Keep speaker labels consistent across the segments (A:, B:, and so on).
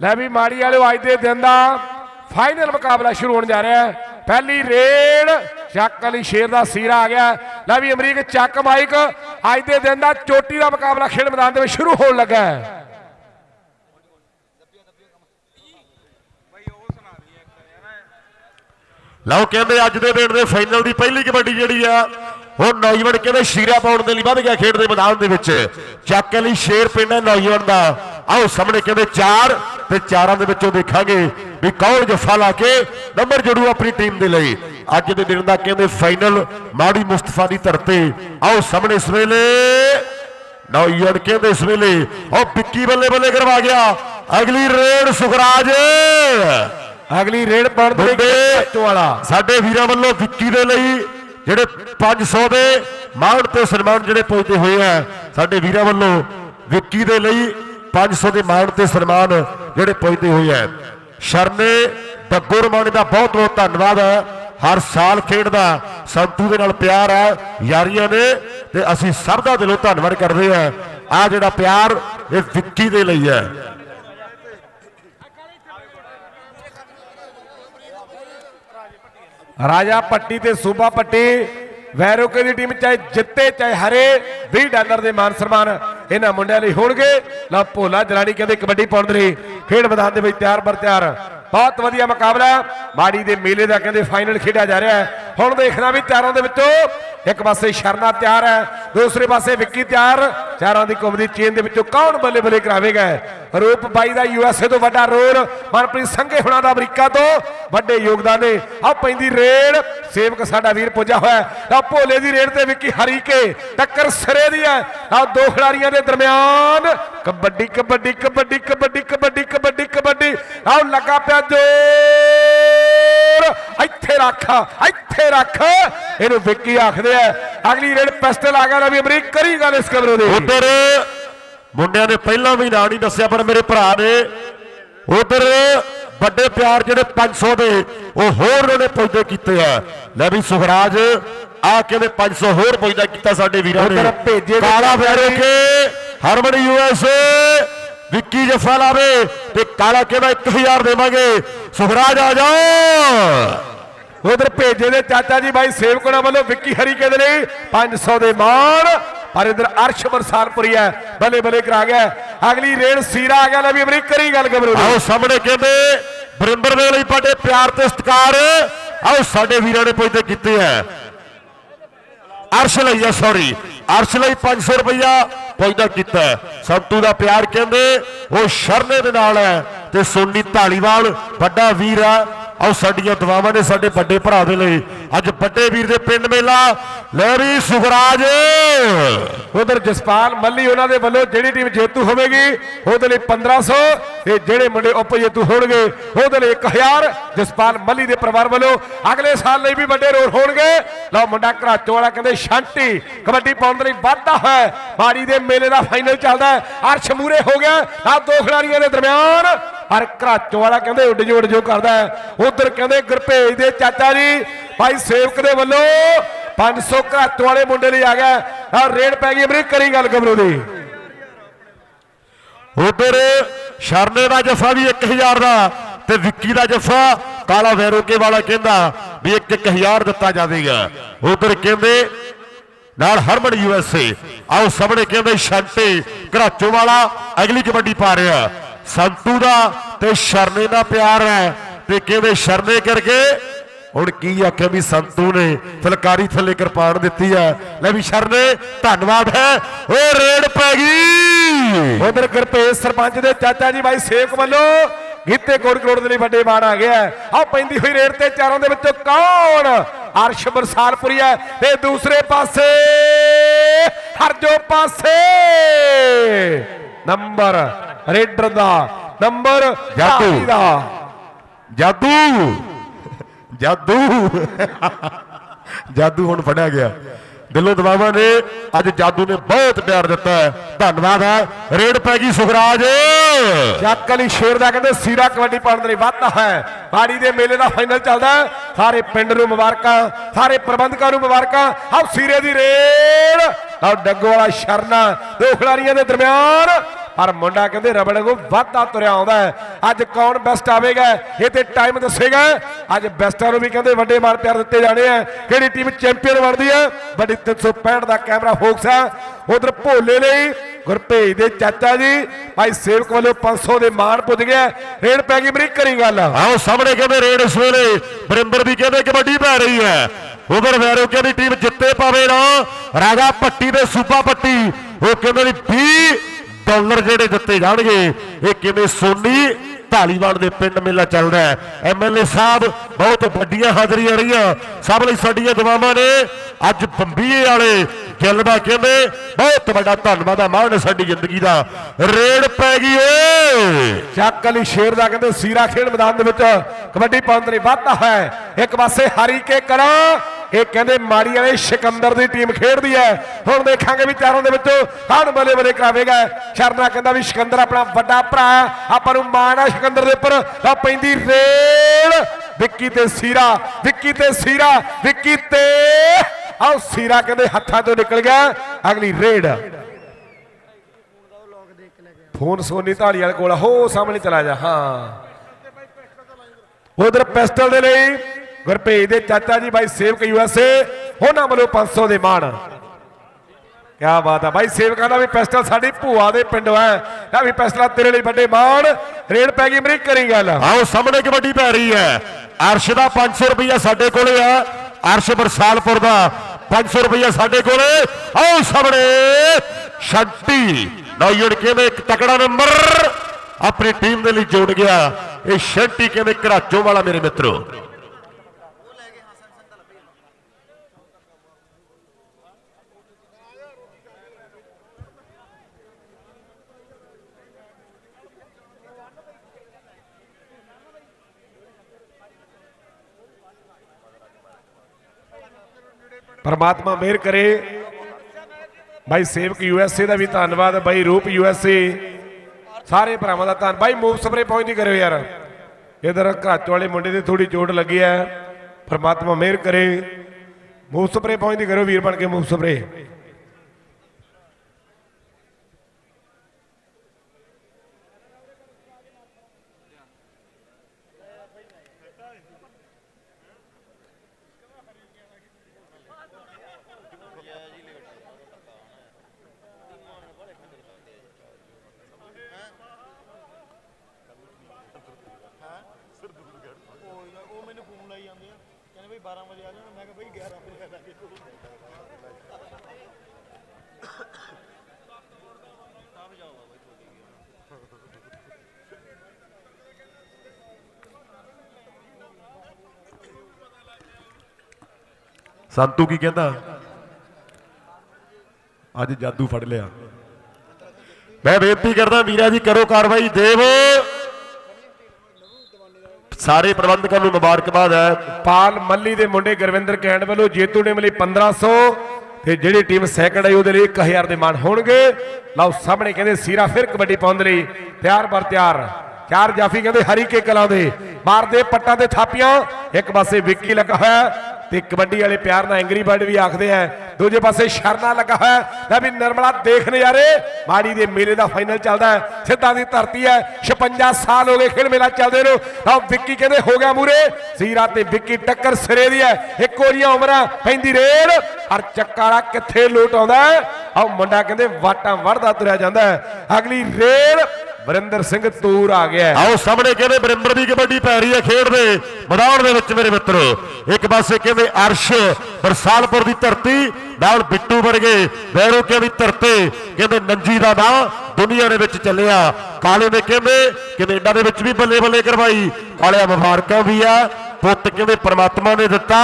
A: ਲੈ ਵੀ ਮਾੜੀ ਵਾਲਿਓ ਅੱਜ ਦੇ ਦਿਨ ਦਾ ਫਾਈਨਲ ਮੁਕਾਬਲਾ ਸ਼ੁਰੂ ਹੋਣ ਜਾ ਰਿਹਾ ਹੈ। ਪਹਿਲੀ ਰੇਡ, ਚੱਕ ਅਲੀ ਸ਼ੇਰ ਦਾ ਸੀਰਾ ਆ ਗਿਆ। ਲੈ ਵੀ ਅਮਰੀਕ ਚੱਕ ਮਾਈਕ, ਅੱਜ ਦੇ ਦਿਨ ਦਾ ਚੋਟੀ ਦਾ ਮੁਕਾਬਲਾ ਖੇਡ ਮੈਦਾਨ ਦੇ ਵਿੱਚ ਸ਼ੁਰੂ ਹੋਣ ਲੱਗਾ ਹੈ।
B: ਲਓ ਕਹਿੰਦੇ ਅੱਜ ਦੇ ਦਿਨ ਦੇ ਫਾਈਨਲ ਦੀ ਪਹਿਲੀ ਕਬੱਡੀ ਜਿਹੜੀ ਆ ਉਹ ਨੌਜਵਾਨ ਕਹਿੰਦੇ ਸ਼ੀਰਾ ਪਾਉਣ ਦੇ ਲਈ ਵੱਧ ਗਿਆ ਖੇਡ ਦੇ ਮੈਦਾਨ ਦੇ ਵਿੱਚ? ਚੱਕ ਲਈ ਸ਼ੇਰ ਪਿੰਡ ਹੈ ਨੌਜਵਾਨ ਦਾ। ਆਓ ਸਾਹਮਣੇ ਕਹਿੰਦੇ ਚਾਰ ਤੇ ਚਾਰਾਂ ਦੇ ਵਿੱਚੋਂ ਦੇਖਾਂਗੇ ਵੀ ਕੌਣ ਜੱਫਾ ਲਾ ਕੇ ਨੰਬਰ ਜੜੂ ਆਪਣੀ ਟੀਮ ਦੇ ਲਈ। ਅੱਜ ਦੇ ਦਿਨ ਦਾ ਕਹਿੰਦੇ ਫਾਈਨਲ ਮਾੜੀ ਮੁਸਤਫਾ ਦੀ ਧਰਤੀ ਆਓ ਸਾਹਮਣੇ ਇਸ ਵੇਲੇ ਨੌਜਵਾਨ ਕਹਿੰਦੇ ਇਸ ਵੇਲੇ ਉਹ ਵਿੱਕੀ ਬੱਲੇ ਬੱਲੇ ਕਰਵਾ ਗਿਆ। ਅਗਲੀ ਰੇਡ ਸੁਖਰਾਜ।
A: ਅਗਲੀ ਰੇਡ ਪਾਉਣ ਦੇ ਵਾਲਾ।
B: ਸਾਡੇ ਵੀਰਾਂ ਵੱਲੋਂ ਵਿੱਕੀ ਦੇ ਲਈ ਜਿਹੜੇ 500 ਦੇ ਮਾਣ ਤੇ ਸਨਮਾਨ ਜਿਹੜੇ ਪੁੱਜਦੇ ਹੋਏ ਆ, ਸਾਡੇ ਵੀਰਾਂ ਵੱਲੋਂ ਵਿੱਕੀ ਦੇ ਲਈ 500 ਦੇ ਮਾਣ ਤੇ ਸਨਮਾਨ ਜਿਹੜੇ ਪੁੱਜਦੇ ਹੋਏ ਆ। ਸ਼ਰਨੇ ਬੱਗੋ ਰਮਾਣੇ ਦਾ ਬਹੁਤ ਬਹੁਤ ਧੰਨਵਾਦ ਹੈ ਹਰ ਸਾਲ ਖੇਡਦਾ ਸੰਤੂ ਦੇ ਨਾਲ ਪਿਆਰ ਹੈ ਯਾਰੀਆਂ ਨੇ ਤੇ ਅਸੀਂ ਸਭ ਦਾ ਦਿਲੋਂ ਧੰਨਵਾਦ ਕਰਦੇ ਆ। ਆ ਜਿਹੜਾ ਪਿਆਰ ਇਹ ਵਿੱਕੀ ਦੇ ਲਈ ਹੈ
A: ਰਾਜਾ ਪੱਟੀ ਤੇ ਸੂਬਾ ਪੱਟੀ ਵੈਰੋਕੇ ਦੀ ਟੀਮ ਚਾਹੇ ਜਿੱਤੇ, ਚਾਹੇ ਹਰੇ 20 ਡਾਲਰ ਦੇ ਮਾਨ ਸਨਮਾਨ ਇਹਨਾਂ ਮੁੰਡਿਆਂ ਲਈ ਹੋਣਗੇ। ਲਾ ਭੋਲਾ ਜਲਾਣੀ ਕਹਿੰਦੇ ਕਬੱਡੀ ਪਾਉਣ ਦੇ ਲਈ ਖੇਡ ਮੈਦਾਨ ਦੇ ਵਿੱਚ ਤਿਆਰ ਬਰ ਤਿਆਰ। ਬਹੁਤ ਵਧੀਆ ਮੁਕਾਬਲਾ। ਮਾੜੀ ਦੇ ਮੇਲੇ ਦਾ ਕਹਿੰਦੇ ਫਾਈਨਲ ਖੇਡਿਆ ਜਾ ਰਿਹਾ ਹੈ। ਹੁਣ ਦੇਖਣਾ ਵੀ ਚਾਰਾਂ ਦੇ ਵਿੱਚੋਂ ਇੱਕ ਪਾਸੇ ਸ਼ਰਨਾ ਤਿਆਰ ਹੈ, ਦੂਸਰੇ ਪਾਸੇ ਵਿੱਕੀ ਤਿਆਰ। ਚਾਰਾਂ ਦੀ ਕੁੰਮ ਦੀ ਚੇਨ ਦੇ ਵਿੱਚੋਂ ਕੌਣ ਬੱਲੇ ਬੱਲੇ ਕਰਾਵੇਗਾ? ਰੂਪ ਬਾਈ ਦਾ ਯੂਐਸਏ ਤੋਂ ਵੱਡਾ ਰੋਲ, ਮਨਪ੍ਰੀਤ ਸੰਘੇ ਹੁਣਾਂ ਦਾ ਅਮਰੀਕਾ ਤੋਂ ਵੱਡੇ ਯੋਗਦਾਨ ਨੇ। ਆ ਪੈਂਦੀ ਰੇਡ ਸੇਵਕ ਸਾਡਾ ਵੀਰ ਪੁੱਜਾ ਹੋਇਆ ਆ ਭੋਲੇ ਦੀ ਰੇਡ ਤੇ ਵਿੱਕੀ ਹਰੀ ਕੇ, ਟੱਕਰ ਸਿਰੇ ਦੀ ਹੈ। ਆ ਦੋ ਖਿਡਾਰੀਆਂ ਦੇ ਦਰਮਿਆਨ, ਕਬੱਡੀ ਕਬੱਡੀ ਕਬੱਡੀ ਕਬੱਡੀ ਕਬੱਡੀ ਕਬੱਡੀ ਕਬੱਡੀ। ਆਹ ਲੱਗਾ ਪਿਆ ਜੋਰ। ਇੱਥੇ ਰੱਖ ਇੱਥੇ ਰੱਖ। ਇਹਨੂੰ ਵਿੱਕੀ ਆਖਦੇ ਆ ਅਗਲੀ ਰੇਡ ਪਿਸਟਲ ਆ ਗਿਆ ਵੀ ਅਮਰੀਕ ਕਰੀ ਗੱਲ ਇਸ ਕਮਰੇ ਦੇ।
B: ਉਧਰ ਮੁੰਡਿਆਂ ਨੇ ਪਹਿਲਾਂ ਵੀ ਨਾਂ ਨਹੀਂ ਦੱਸਿਆ ਪਰ ਮੇਰੇ ਭਰਾ ਨੇ ਉਧਰ ਵੱਡੇ ਪਿਆਰ ਜਿਹੜੇ 500 ਦੇ ਉਹ ਹੋਰ ਉਹਨੇ ਪੁੱਜਦੇ ਕੀਤੇ ਆ। ਲੈ ਵੀ ਸੁਖਰਾਜ ਆ ਕਹਿੰਦੇ 500 ਹੋਰ ਪੁੱਜਦਾ ਕੀਤਾ ਸਾਡੇ ਵੀਰਾਂ ਨੇ।
A: ਉੱਧਰ ਭੇਜੇ ਦੇ
B: ਕਾਲਾ ਫੇਰੇ ਕੇ ਹਰਮਨ ਯੂਐਸਏ ਵਿੱਕੀ ਜਫਾ ਲਾਵੇ ਤੇ ਕਾਲਾ ਕਹਿੰਦਾ 1000 ਦੇਵਾਂਗੇ। ਸੁਖਰਾਜ ਆ ਜਾਓ
A: ਉਧਰ ਭੇਜੇ ਦੇ ਚਾਚਾ ਜੀ ਬਾਈ ਸੇਵਕਣਾ ਵੱਲੋਂ ਵਿੱਕੀ ਹਰੀ ਦੇ ਲਈ 500 ਦੇ ਮਾਣ, ਪਰ ਇਧਰ ਅਰਸ਼ ਬਰਸਾਲਪੁਰੀ ਹੈ ਬੱਲੇ ਬੱਲੇ ਕਰਾ ਗਿਆ ਅਗਲੀ ਰੇਡ ਸੀਰਾ ਆ ਗਿਆ, ਲੈ ਵੀ ਅਮਰੀਕ ਕਰੀ ਗੱਲ ਕਬਰੂ ਦੀ।
B: ਆਓ ਸਾਹਮਣੇ ਕਹਿੰਦੇ ਬਰਿੰਦਰ ਦੇ ਲਈ ਬੜੇ ਪਿਆਰ ਤੇ ਸਤਿਕਾਰ। ਆਓ ਸਾਡੇ ਵੀਰਾਂ ਨੇ ਪੁੱਜਦੇ ਕੀਤੇ ਹੈ। ਅਰਸ਼ ਲਈ ਆ ਸੌਰੀ ਅਰਸ਼ ਲਈ 500 ਰੁਪਇਆ ਪੁੱਜਦਾ ਕੀਤਾ ਹੈ। ਸੰਤੂ ਦਾ ਪਿਆਰ ਕਹਿੰਦੇ, ਉਹ ਸ਼ਰਨੇ ਦੇ ਨਾਲ ਹੈ ਤੇ ਸੋਨੀ ਢਾਲੀਵਾਲ ਵੱਡਾ ਵੀਰ ਆ ਆਓ ਸਾਡੀਆਂ ਦੁਆਵਾਂ ਨੇ ਸਾਡੇ ਵੱਡੇ ਭਰਾ ਦੇ ਲਈ ਅੱਜ ਵੱਡੇ ਵੀਰ ਦੇ ਪਿੰਡ ਮੇਲਾ। ਲੈ ਵੀ ਸੁਖਰਾਜ।
A: ਉਧਰ ਜਸਪਾਲ ਮੱਲੀ ਉਹਨਾਂ ਦੇ ਵੱਲੋਂ ਜਿਹੜੀ ਟੀਮ ਜੇਤੂ ਹੋਵੇਗੀ, ਉਹਦੇ ਲਈ 1500 ਤੇ ਜਿਹੜੇ ਮੁੰਡੇ ਉਪ ਜੇਤੂ ਹੋਣਗੇ, ਉਹਦੇ ਲਈ 1000 ਜਸਪਾਲ ਮੱਲੀ ਦੇ ਪਰਿਵਾਰ ਵੱਲੋਂ ਅਗਲੇ ਸਾਲ ਲਈ ਵੀ ਵੱਡੇ ਰੋਲ ਹੋਣਗੇ। ਲਓ ਮੁੰਡਾ ਘਰਾਚੋ ਵਾਲਾ ਕਹਿੰਦੇ, ਸ਼ਾਂਤੀ। ਕਬੱਡੀ ਪਾਉਣ ਦੇ ਲਈ ਵਾਧਾ ਹੈ। ਮਾੜੀ ਦੇ ਮੇਲੇ ਦਾ ਫਾਈਨਲ ਚੱਲਦਾ ਹੈ। ਅਰਸ਼ ਮੂਰੇ ਹੋ ਗਿਆ। ਆ ਦੋ ਖਿਡਾਰੀਆਂ ਦੇ ਦਰਮਿਆਨ ਪਰ ਘਰਾਚੋ ਵਾਲਾ ਕਹਿੰਦੇ ਉੱਡ ਜੋ ਜੋ ਕਰਦਾ ਉਧਰ ਕਹਿੰਦੇ ਗੁਰਪੇਜ ਦੇ ਚਾਚਾ ਜੀ, ਭਾਈ ਸੇਵਕ ਦੇ ਵੱਲੋਂ 500 ਘਰਾਚ ਵਾਲੇ ਮੁੰਡੇ ਲਈ ਆ ਗਿਆ। ਆ ਰੇਡ ਪੈ ਗਈ, ਅਮਰੀਕ, ਕਰੀ ਗੱਲ ਕਬਰੋ ਦੀ।
B: ਉਧਰ ਸ਼ਰਨੇ ਦਾ ਜਫਾ ਵੀ 1000 ਦਾ ਤੇ ਵਿੱਕੀ ਦਾ ਜਫਾ ਕਾਲਾ ਵੈਰੋਕੇ ਵਾਲਾ ਕਹਿੰਦਾ ਵੀ 1-1000 ਦਿੱਤਾ ਜਾਵੇਗਾ। ਉਧਰ ਕਹਿੰਦੇ ਨਾਲ ਹਰਮਨ ਯੂਐਸਏ ਆਓ ਸਾਹਮਣੇ ਕਹਿੰਦੇ ਸ਼ੰਤੇ ਘਰਾਚੋ ਵਾਲਾ ਅਗਲੀ ਕਬੱਡੀ ਪਾ ਰਿਹਾ। ਸੰਤੂ ਦਾ ਤੇ ਸ਼ਰਨੇ ਦਾ ਪਿਆਰ ਹੈ। ਤੇ ਕਹਿੰਦੇ ਸ਼ਰਨੇ ਕਰਕੇ? ਹੁਣ ਕੀ ਆਖਿਆ ਵੀ ਸੰਤੂ ਨੇ? ਫਲਕਾਰੀ ਥੱਲੇ ਕਿਰਪਾਨ ਦਿੱਤੀ ਹੈ। ਲੈ ਵੀ ਸ਼ਰਨੇ, ਧੰਨਵਾਦ ਹੈ। ਓਏ ਰੇਡ ਪੈ ਗਈ।
A: ਉਧਰ ਗੁਰਭੇਜ ਸਰਪੰਚ ਦੇ ਚਾਚਾ ਜੀ ਬਾਈ ਸੇਖ ਵੱਲੋਂ ਗੀਤੇ ਕੋਟ ਕਰੋੜ ਦੇ ਲਈ ਵੱਡੇ ਮਾਣ ਆ ਗਿਆ ਆ ਪੈਂਦੀ ਹੋਈ ਰੇਡ ਤੇ ਚਾਰਾਂ ਦੇ ਵਿੱਚੋਂ ਕੌਣ ਅਰਸ਼ ਬਰਸਾਲਪੁਰੀ ਹੈ? ਤੇ ਦੂਸਰੇ ਪਾਸੇ ਹਰਜੋ ਪਾਸੇ। ਨੰਬਰ ਰੇਡਰ ਦਾ ਨੰਬਰ
B: ਜਾਦੂ।
A: 40 ਦਾ।
B: ਜਾਦੂ। ਜਾਦੂ। ਜਾਦੂ ਹੁਣ ਫੜਿਆ ਗਿਆ। ਦਿਲੋਂ ਦਵਾਵਾਂ ਨੇ ਅੱਜ ਜਾਦੂ ਨੇ ਬਹੁਤ ਪਿਆਰ ਦਿੱਤਾ ਹੈ। ਧੰਨਵਾਦ ਹੈ। ਰੇਡ ਪੈ ਗਈ ਸੁਖਰਾਜ।
A: ਜੱਕ ਅਲੀ ਸ਼ੇਰ ਦਾ ਕਹਿੰਦੇ ਸੀਰਾ ਕਬੱਡੀ ਪਾਉਣ ਦੇ ਲਈ ਵਾਧਾ ਹੈ। ਬਾੜੀ ਦੇ ਮੇਲੇ ਦਾ ਫਾਈਨਲ ਚੱਲਦਾ। ਸਾਰੇ ਪਿੰਡ ਨੂੰ ਮੁਬਾਰਕਾਂ ਸਾਰੇ ਪ੍ਰਬੰਧਕਾਂ ਨੂੰ ਮੁਬਾਰਕਾਂ। ਆਹ ਸੀਰੇ ਦੀ ਰੇਡ। ਆਹ ਡੱਗੋ ਵਾਲਾ ਸ਼ਰਨਾ। ਦੋ ਖਿਡਾਰੀਆਂ ਦੇ ਦਰਮਿਆਨ ਪਰ ਮੁੰਡਾ ਕਹਿੰਦੇ ਰਬੜ ਨੂੰ ਵਾਧਾ ਤੁਰਿਆ ਆਉਂਦਾ ਹੈ। ਅੱਜ ਕੌਣ ਬੈਸਟ ਆਵੇਗਾ? ਇਹ ਤੇ ਟਾਈਮ ਦੱਸੇਗਾ। ਅੱਜ ਬੈਸਟਾਂ ਨੂੰ ਵੀ ਕਹਿੰਦੇ ਵੱਡੇ ਮਾਣ ਪਿਆਰ ਦਿੱਤੇ ਜਾਣੇ ਆ। ਕਿਹੜੀ ਟੀਮ ਚੈਂਪੀਅਨ ਬਣਦੀ ਹੈ ਵੱਡੀ 365 ਦਾ ਕੈਮਰਾ ਫੋਕਸ ਆ। ਉਧਰ ਭੋਲੇ ਲਈ ਗੁਰਪੇਜ ਦੇ ਚਾਚਾ ਜੀ। ਭਾਈ ਸੇਵਕ ਵੱਲੋਂ 500 ਦੇ ਮਾਣ ਪੁੱਜ ਗਿਆ। ਰੇਡ ਪੈ ਗਈ ਬਰੀਕ ਕਰੀ ਗੱਲ।
B: ਆਓ ਸਾਹਮਣੇ ਕਹਿੰਦੇ ਰੇਡ ਇਸ ਵੇਲੇ। ਬਰਿੰਦਰ ਦੀ ਕਹਿੰਦੇ ਕਬੱਡੀ ਪੈ ਰਹੀ ਹੈ। ਉਧਰ ਵੈਰੋਕੇ ਦੀ ਟੀਮ ਜਿੱਤੇ ਪਾਵੇ ਨਾ। ਰਾਜਾ ਪੱਟੀ ਤੇ ਸੂਬਾ ਪੱਟੀ। ਉਹ ਕਹਿੰਦੇ 20 ਡਾਲਰ ਜਿਹੜੇ ਦਿੱਤੇ ਜਾਣਗੇ? ਇਹ ਕਿਵੇਂ ਸੋਨੀ ਢਾਲੀਵਾਲ ਦੇ ਪਿੰਡ ਮੇਲਾ ਚੱਲਦਾ ਹੈ? ਐਮਐਲਏ ਸਾਹਿਬ ਬਹੁਤ ਵੱਡੀਆਂ ਹਾਜ਼ਰੀਆਂ ਰਹੀਆਂ। ਸਭ ਲਈ ਸਾਡੀਆਂ ਦੁਆਵਾਂ ਨੇ। ਅੱਜ ਬੰਬੀਏ ਵਾਲੇ ਗਿੱਲ ਕਹਿੰਦੇ, ਬਹੁਤ ਵੱਡਾ ਧੰਨਵਾਦ ਆ ਮਾਣ ਸਾਡੀ ਜ਼ਿੰਦਗੀ ਦਾ ਰੇਡ ਪੈ ਗਈ ਏ।
A: ਚੱਕ ਅਲੀ ਸ਼ੇਰ ਦਾ ਕਹਿੰਦੇ, ਸੀਰਾ ਖੇਡ ਮੈਦਾਨ ਦੇ ਵਿੱਚ ਕਬੱਡੀ ਪਾਉਣ ਦੇ ਲਈ ਵਾਧਾ ਹੈ। ਇੱਕ ਪਾਸੇ ਹਰੀ ਕੇ ਕਰਾਂ ਇਹ ਕਹਿੰਦੇ ਮਾੜੀ ਵਾਲੇ ਸਿਕੰਦਰ ਦੀ ਟੀਮ ਖੇਡਦੀ ਹੈ। ਹੁਣ ਦੇਖਾਂਗੇ ਵੀ ਚਾਰਾਂ ਦੇ ਵਿੱਚੋਂ ਕੌਣ ਬੱਲੇ ਬੱਲੇ ਕਰਾਵੇਗਾ। ਸ਼ਰਨਾ ਕਹਿੰਦਾ ਵੀ ਸਿਕੰਦਰ ਆਪਣਾ ਵੱਡਾ ਭਰਾ ਆਪਾਂ ਨੂੰ ਮਾਣ ਆ ਸਿਕੰਦਰ ਦੇ ਉੱਪਰ। ਤਾਂ ਪੈਂਦੀ ਰੇਲ। ਵਿੱਕੀ ਤੇ ਸੀਰਾ ਵਿੱਕੀ ਤੇ ਸੀਰਾ ਵਿੱਕੀ ਤੇ ਆਓ ਸੀਰਾ ਕਹਿੰਦੇ ਹੱਥਾਂ ਤੋਂ ਨਿਕਲ ਗਿਆ। ਅਗਲੀ ਰੇਡ। ਫੋਨ ਸੋਨੀ ਢਾਲੀ ਵਾਲੇ ਕੋਲ ਆ, ਹੋ ਸਾਹਮਣੇ ਚਲਾ ਜਾ। ਹਾਂ। ਉਧਰ ਪਿਸਟਲ ਦੇ ਲਈ। ਗੁਰਪੇਜ ਦੇ ਚਾਚਾ ਜੀ, ਬਾਈ ਸੇਵਕ ਯੂਐਸਏ ਉਹਨਾਂ ਵੱਲੋਂ 500 ਦੇ ਮਾਣ। ਕਿਆ ਬਾਤ ਆ, ਬਾਈ ਸੇਵਕਾਂ ਦਾ ਵੀ ਪਿਸਟਲ ਸਾਡੀ ਭੂਆ ਦੇ ਪਿੰਡੋਂ ਹੈ। ਲੈ ਵੀ ਪਿਸਟਲ ਤੇਰੇ ਲਈ ਵੱਡੇ ਮਾਣ। ਰੇਡ ਪੈ ਗਈ ਅਮਰੀਕ ਕਰੀ ਗੱਲ।
B: ਆਓ, ਸਾਹਮਣੇ ਕਬੱਡੀ ਪੈ ਰਹੀ ਹੈ। ਅਰਸ਼ ਦਾ 500 ਰੁਪਇਆ ਸਾਡੇ ਕੋਲੇ ਆ। ਅਰਸ਼ ਬਰਸਾਲਪੁਰ ਦਾ 500 ਰੁਪਇਆ ਸਾਡੇ ਕੋਲੇ। ਆਓ, ਸਾਹਮਣੇ ਸ਼ੰਟੀ। ਨੌਯੜ ਕਹਿੰਦੇ ਇੱਕ ਤਕੜਾ ਨੰਬਰ ਆਪਣੀ ਟੀਮ ਦੇ ਲਈ ਜੋੜ ਗਿਆ। ਇਹ ਸ਼ੰਟੀ ਕਹਿੰਦੇ ਘਰਾਚੋਂ ਵਾਲਾ ਮੇਰੇ ਮਿੱਤਰੋ?
A: ਪਰਮਾਤਮਾ ਮਿਹਰ ਕਰੇ। ਬਾਈ ਸੇਵਕ ਯੂਐਸਏ ਦਾ ਵੀ ਧੰਨਵਾਦ, ਬਾਈ ਰੂਪ ਯੂਐਸਏ ਸਾਰੇ ਭਰਾਵਾਂ ਦਾ ਧੰਨ ਬਾਈ ਮੂਵ ਸਪਰੇ ਪਹੁੰਚਦੀ ਕਰਿਓ ਯਾਰ। ਇਧਰ ਘਾਚ ਵਾਲੇ ਮੁੰਡੇ ਦੀ ਥੋੜੀ ਚੋਟ ਲੱਗੀ ਹੈ। ਪਰਮਾਤਮਾ ਮਿਹਰ ਕਰੇ। ਮੂਵ ਸਪਰੇ ਪਹੁੰਚਦੀ ਕਰਿਓ ਵੀਰ ਬਣ ਕੇ ਮੂਵ ਸਪਰੇ
C: ਉਹ ਉਹ ਮੈਨੂੰ ਫੋਨ ਲਾਈ ਜਾਂਦੇ ਆ ਕਹਿੰਦੇ ਬਈ 12 ਵਜੇ ਆ ਜਾਣਾ ਮੈਂ ਕਿਹਾ ਬਈ 11 ਵਜੇ ਆ ਜਾਗੇ
B: ਸੰਤੂ ਕੀ ਕਹਿੰਦਾ?
A: ਅੱਜ ਜਾਦੂ ਫੜ ਲਿਆ।
B: ਮੈਂ ਬੇਨਤੀ ਕਰਦਾ ਵੀਰਾ ਜੀ ਕਰੋ ਕਾਰਵਾਈ, ਦੇਵ। ਸਾਰੇ ਪ੍ਰਬੰਧਕਾਂ ਨੂੰ ਮੁਬਾਰਕਬਾਦ ਹੈ।
A: ਪਾਲ ਮੱਲੀ ਦੇ ਮੁੰਡੇ ਗੁਰਵਿੰਦਰ ਕੈਂਡ ਵੱਲੋਂ ਜੇਤੂ ਟੀਮ ਲਈ 1500 ਤੇ ਜਿਹੜੀ ਟੀਮ ਸੈਕੰਡ ਆਈ, ਉਹਦੇ ਲਈ 1000 ਦੇ ਮਾਣ ਹੋਣਗੇ। ਲਓ, ਸਾਹਮਣੇ ਕਹਿੰਦੇ, ਸੀਰਾ ਫਿਰ ਕਬੱਡੀ ਪਾਉਣ ਦੇ ਲਈ ਤਿਆਰ ਬਰ ਤਿਆਰ। ਚਾਰ ਜਾਫੀ ਕਹਿੰਦੇ ਹਰੀ ਕੇ ਕਲਾਂ ਦੇ। ਮਾਰਦੇ ਪੱਟਾਂ ਤੇ ਥਾਪੀਆਂ। ਇੱਕ ਪਾਸੇ ਵਿੱਕੀ ਲੱਗਾ ਹੋਇਆ। ਤੇ ਕਬੱਡੀ ਵਾਲੇ ਪਿਆਰ ਨਾਲ ਐਂਗਰੀ ਬਰਡ ਵੀ ਆਖਦੇ ਆ। ਦੂਜੇ ਪਾਸੇ ਸ਼ਰਨਾ ਲੱਗਾ ਹੋਇਆ ਲੈ ਵੀ ਨਰਮਲਾ ਦੇਖ ਨਜ਼ਾਰੇ। ਮਾੜੀ ਦੇ ਮੇਲੇ ਦਾ ਫਾਈਨਲ ਚੱਲਦਾ ਹੈ। ਸਿੱਧਾ ਦੀ ਧਰਤੀ ਹੈ। 56 ਸਾਲ ਹੋ ਗਏ ਖੇਡ ਮੇਲਾ ਚੱਲਦੇ ਨੂੰ। ਤਾਂ ਵਿੱਕੀ ਕਹਿੰਦੇ, ਹੋ ਗਿਆ ਮੂਰੇ। ਸੀਰਾ ਤੇ ਵਿੱਕੀ ਟੱਕਰ ਸਿਰੇ ਦੀ ਹੈ। ਇੱਕੋ ਜੀਆਂ ਉਮਰਾਂ ਪੈਂਦੀ ਰੇਡ। ਹਰ ਚੱਕਾਲਾ ਕਿੱਥੇ ਲੋਟ ਆਉਂਦਾ ਆ ਮੁੰਡਾ ਕਹਿੰਦੇ, ਵਾਟਾਂ ਵੜਦਾ ਤੁਰਿਆ ਜਾਂਦਾ ਹੈ। ਅਗਲੀ ਰੇਡ ਵਰਿੰਦਰ ਸਿੰਘ ਤੂਰ ਆ ਗਿਆ। ਹੈ।
B: ਆਓ ਸਾਹਮਣੇ ਕਹਿੰਦੇ ਬਰਿੰਦਰ ਦੀ ਕਬੱਡੀ ਪੈ ਰਹੀ ਹੈ ਖੇਡ ਦੇ? ਮੈਦਾਨ ਦੇ ਵਿੱਚ ਮੇਰੇ ਮਿੱਤਰੋ, ਇੱਕ ਪਾਸੇ ਕਹਿੰਦੇ ਅਰਸ਼ ਬਰਸਾਲਪੁਰ ਦੀ ਧਰਤੀ ਨਾਲ ਬਿੱਟੂ ਵਰਗੇ ਵੈਰੋਕੇ ਦੀ ਧਰਤੀ ਕਹਿੰਦੇ ਨੰਜੀ ਦਾ ਨਾਂ ਦੁਨੀਆ ਦੇ ਵਿੱਚ ਚੱਲਿਆ। ਕਾਲੇ ਨੇ ਕਹਿੰਦੇ ਕੈਨੇਡਾ ਦੇ ਵਿੱਚ ਵੀ ਬੱਲੇ ਬੱਲੇ ਕਰਵਾਈ। ਕਾਲਿਆ ਮੁਬਾਰਕਾਂ ਵੀ ਆ, ਪੁੱਤ ਕਹਿੰਦੇ ਪਰਮਾਤਮਾ ਨੇ ਦਿੱਤਾ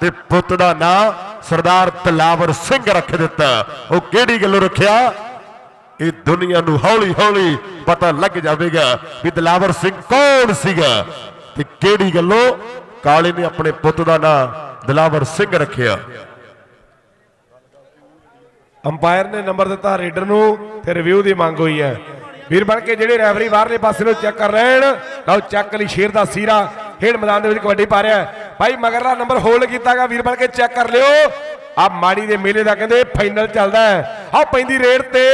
B: ਤੇ ਪੁੱਤ ਦਾ ਨਾਂ ਸਰਦਾਰ ਤਲਾਵਰ ਸਿੰਘ ਰੱਖ ਦਿੱਤਾ। ਉਹ ਕਿਹੜੀ ਗੱਲੋਂ ਰੱਖਿਆ? ਇਹ ਦੁਨੀਆ ਨੂੰ ਹੌਲੀ ਹੌਲੀ ਪਤਾ ਲੱਗ ਜਾਵੇਗਾ ਵੀ ਦਲਾਵਰ ਸਿੰਘ ਕੌਣ ਸੀਗਾ ਤੇ ਕਿਹੜੀ ਗੱਲੋਂ ਕਾਲੇ ਨੇ ਆਪਣੇ ਪੁੱਤ ਦਾ ਨਾਂ ਦਲਾਵਰ ਸਿੰਘ ਰੱਖਿਆ।
A: ਅੰਪਾਇਰ ਨੇ ਨੰਬਰ ਦਿੱਤਾ ਰੇਡਰ ਨੂੰ ਤੇ ਰਿਵਿਊ ਦੀ ਮੰਗ ਹੋਈ ਹੈ। ਵੀਰ ਬਣ ਕੇ ਜਿਹੜੇ ਰੈਫਰੀ ਬਾਹਰਲੇ ਪਾਸੇ ਨੂੰ ਚੈੱਕ ਕਰ ਰਹੇ ਹਨ ਲਓ ਚੱਕ ਲਈ ਸ਼ੇਰ ਦਾ ਸੀਰਾ ਖੇਡ ਮੈਦਾਨ ਦੇ ਵਿੱਚ ਕਬੱਡੀ ਪਾ ਰਿਹਾ ਭਾਈ ਮਗਰਲਾ ਨੰਬਰ ਹੋਲਡ ਕੀਤਾਗਾ ਵੀਰ ਬਣ ਕੇ ਚੈੱਕ ਕਰ ਲਿਓ। ਆ ਮਾੜੀ ਦੇ ਮੇਲੇ ਦਾ ਕਹਿੰਦੇ ਫਾਈਨਲ ਚੱਲਦਾ ਹੈ। ਆ ਪੈਂਦੀ ਰੇਡ ਤੇ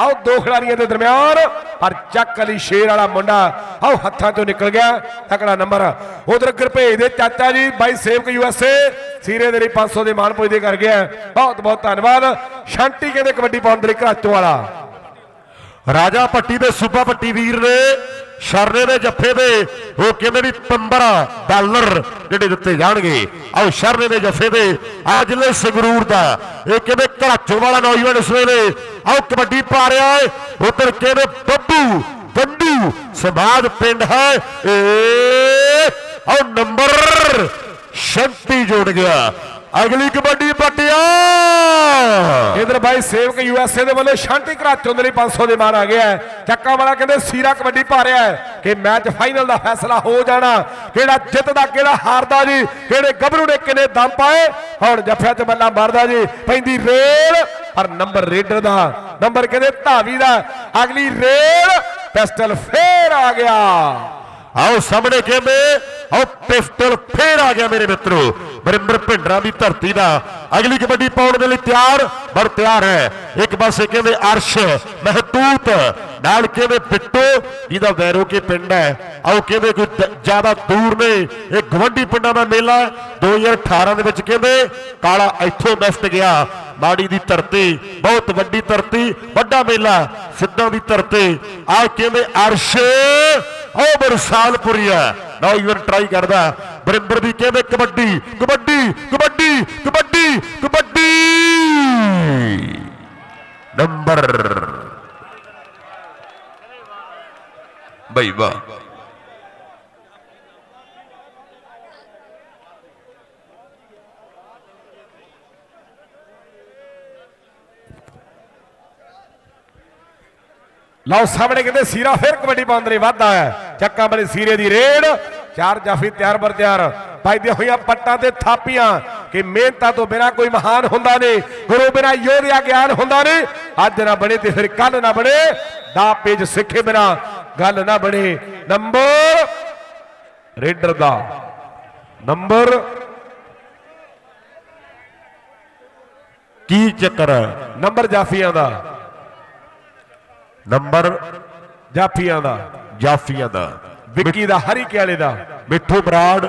A: ਆਓ ਦੋ ਖਿਡਾਰੀਆਂ ਦੇ ਦਰਮਿਆਨ, ਪਰ ਚੱਕ ਅਲੀ ਸ਼ੇਰ ਵਾਲਾ ਮੁੰਡਾ, ਆਓ ਹੱਥਾਂ ਚੋਂ ਨਿਕਲ ਗਿਆ, ਤਕੜਾ ਨੰਬਰ ਉਧਰ ਗੁਰਭੇਜ ਦੇ ਚਾਚਾ ਜੀ, ਬਾਈ ਸੇਵਕ ਯੂਐਸਏ ਸੀਰੇ ਦੇ ਲਈ 500 ਦੇ ਮਾਨ ਪੁੱਜਦੇ ਕਰ ਗਿਆ। ਬਹੁਤ ਬਹੁਤ ਧੰਨਵਾਦ। ਸ਼ਾਂਤੀ ਕਹਿੰਦੇ ਕਬੱਡੀ ਪਾਉਣ ਦੇ ਲਈ ਘਰਾਚੋਂ ਵਾਲਾ
B: ਰਾਜਾ ਪੱਟੀ ਦੇ ਸੂਬਾ ਪੱਟੀ ਵੀਰ ਨੇ ਸ਼ਰਨੇ ਦੇ ਜੱਫੇ ਦੇ, ਉਹ ਕਹਿੰਦੇ ਵੀ 15 ਡਾਲਰ ਜਿਹੜੇ ਦਿੱਤੇ ਜਾਣਗੇ? ਆਓ ਸ਼ਰਨੇ ਦੇ ਜੱਫੇ ਦੇ ਆ ਜ਼ਿਲ੍ਹੇ ਸੰਗਰੂਰ ਦਾ। ਇਹ ਕਹਿੰਦੇ ਘਰਾਚੋਂ ਵਾਲਾ ਨੌਜਵਾਨ ਇਸ ਵੇਲੇ? ਆਓ ਕਬੱਡੀ ਪਾ ਰਿਹਾ ਹੈ। ਉਧਰ ਕਹਿੰਦੇ ਬੱਬੂ ਬੱਬੂ ਸਮਾਜ ਪਿੰਡ ਹੈ। ਏ ਆਓ ਨੰਬਰ 36 ਜੋੜ ਗਿਆ। ਅਗਲੀ ਕਬੱਡੀ ਪੱਟਿਆ।
A: ਇਧਰ ਬਾਈ ਸੇਵਕ ਯੂਐਸਏ ਦੇ ਵੱਲੋਂ ਸ਼ਾਂਤੀ ਘਰਾਚੋਂ ਦੇ ਲਈ 500 ਦੇ ਮਾਰ ਆ ਗਿਆ ਚੱਕਾ ਵਾਲਾ ਕਹਿੰਦੇ ਸੀਰਾ ਕਬੱਡੀ ਪਾ ਰਿਹਾ ਹੈ ਕਿ ਮੈਚ ਫਾਈਨਲ ਦਾ ਫੈਸਲਾ ਹੋ ਜਾਣਾ। ਕਿਹੜਾ ਜਿੱਤਦਾ, ਕਿਹੜਾ ਹਾਰਦਾ ਜੀ? ਕਿਹੜੇ ਗੱਭਰੂ ਨੇ ਕਿੰਨੇ ਦਮ ਪਾਏ? ਹੁਣ ਜੱਫਿਆਂ 'ਚ ਬੱਲਾ ਮਾਰਦਾ ਜੀ, ਪੈਂਦੀ ਰੇਲ। ਪਰ ਨੰਬਰ ਰੇਡਰ ਦਾ, ਨੰਬਰ ਕਹਿੰਦੇ ਧਾਵੀ ਦਾ। ਅਗਲੀ ਰੇਲ, ਪਿਸਟਲ ਫੇਰ ਆ ਗਿਆ।
B: ਆਓ ਸਾਹਮਣੇ ਕਹਿੰਦੇ ਆਓ ਪਿਸਟਲ ਫੇਰ ਆ ਗਿਆ ਮੇਰੇ ਮਿੱਤਰੋ। ਬਰਿੰਦਰ ਭਿੰਡਰਾ ਦੀ ਧਰਤੀ ਦਾ ਅਗਲੀ ਕਬੱਡੀ ਪਾਉਣ ਦੇ ਲਈ ਤਿਆਰ ਬੜ ਤਿਆਰ ਹੈ। ਇੱਕ ਪਾਸੇ ਕਹਿੰਦੇ ਅਰਸ਼, ਮਹਤੂਤ, ਨਾਲ ਕਹਿੰਦੇ ਬਿੱਟੋ, ਜਿਹਦਾ ਵੈਰੋ ਕੇ ਪਿੰਡ ਹੈ। ਆਓ ਕਹਿੰਦੇ ਕੋਈ ਜ਼ਿਆਦਾ ਦੂਰ ਨੇ, ਇਹ ਗਵੰਡੀ ਪਿੰਡਾਂ ਦਾ ਮੇਲਾ ਹੈ। 2018 ਦੇ ਵਿੱਚ ਕਹਿੰਦੇ ਕਾਲਾ ਇੱਥੋਂ ਮਿਸਟ ਗਿਆ। ਮਾੜੀ ਦੀ ਧਰਤੀ, ਬਹੁਤ ਵੱਡੀ ਧਰਤੀ, ਵੱਡਾ ਮੇਲਾ, ਸਿੱਧਾਂ ਦੀ ਧਰਤੀ। ਆ ਕਹਿੰਦੇ ਅਰਸ਼? ਉਹ ਬਰਸਾਲਪੁਰੀਆ ਨੌਜਵਾਨ ਟਰਾਈ ਕਰਦਾ। ਬਰਿੰਦਰ ਦੀ ਕਹਿੰਦੇ ਕਬੱਡੀ? ਕਬੱਡੀ ਕਬੱਡੀ ਕਬੱਡੀ ਕਬੱਡੀ! ਨੰਬਰ। ਬਈ ਵਾਹ।
A: ਲਓ ਸਾਹਮਣੇ ਕਹਿੰਦੇ ਸੀਰਾ ਫਿਰ ਕਬੱਡੀ ਪਾਉਂਦੇ ਵਾਧਾ ਹੈ। ਚੱਕਾ ਬਣੇ ਸੀਰੇ ਦੀ ਰੇਡ। ਚਾਰ ਜਾਫੀ ਤਿਆਰ ਬਰ ਤਿਆਰ। ਪਾਈਦੀਆਂ ਹੋਈਆਂ ਪੱਟਾਂ ਤੇ ਥਾਪੀਆਂ ਕਿ ਮਿਹਨਤਾਂ ਤੋਂ ਬਿਨਾ ਕੋਈ ਮਹਾਨ ਹੁੰਦਾ ਨਹੀਂ। ਗੁਰੂ ਬਿਨਾ ਯੋਧਿਆ ਗਿਆਨ ਹੁੰਦਾ ਨਹੀਂ। ਅੱਜ ਨਾ ਬਣੇ ਤੇ ਫਿਰ ਕੱਲ ਨਾ ਬਣੇ। ਦਾ ਪੇਜ ਸਿੱਖੇ ਬਿਨਾ ਗੱਲ ਨਾ ਬਣੇ। ਨੰਬਰ ਰੇਡਰ ਦਾ। ਨੰਬਰ
B: ਕੀ ਚੱਕਰ ਹੈ?
A: ਨੰਬਰ ਜਾਫੀਆਂ ਦਾ।
B: ਨੰਬਰ
A: ਜਾਫੀਆਂ ਦਾ।
B: ਜਾਫੀਆਂ ਦਾ।
A: ਵਿੱਕੀ ਦਾ ਹਰੀਕੇ ਵਾਲੇ ਦਾ।
B: ਮਿੱਠੂ ਬਰਾੜ।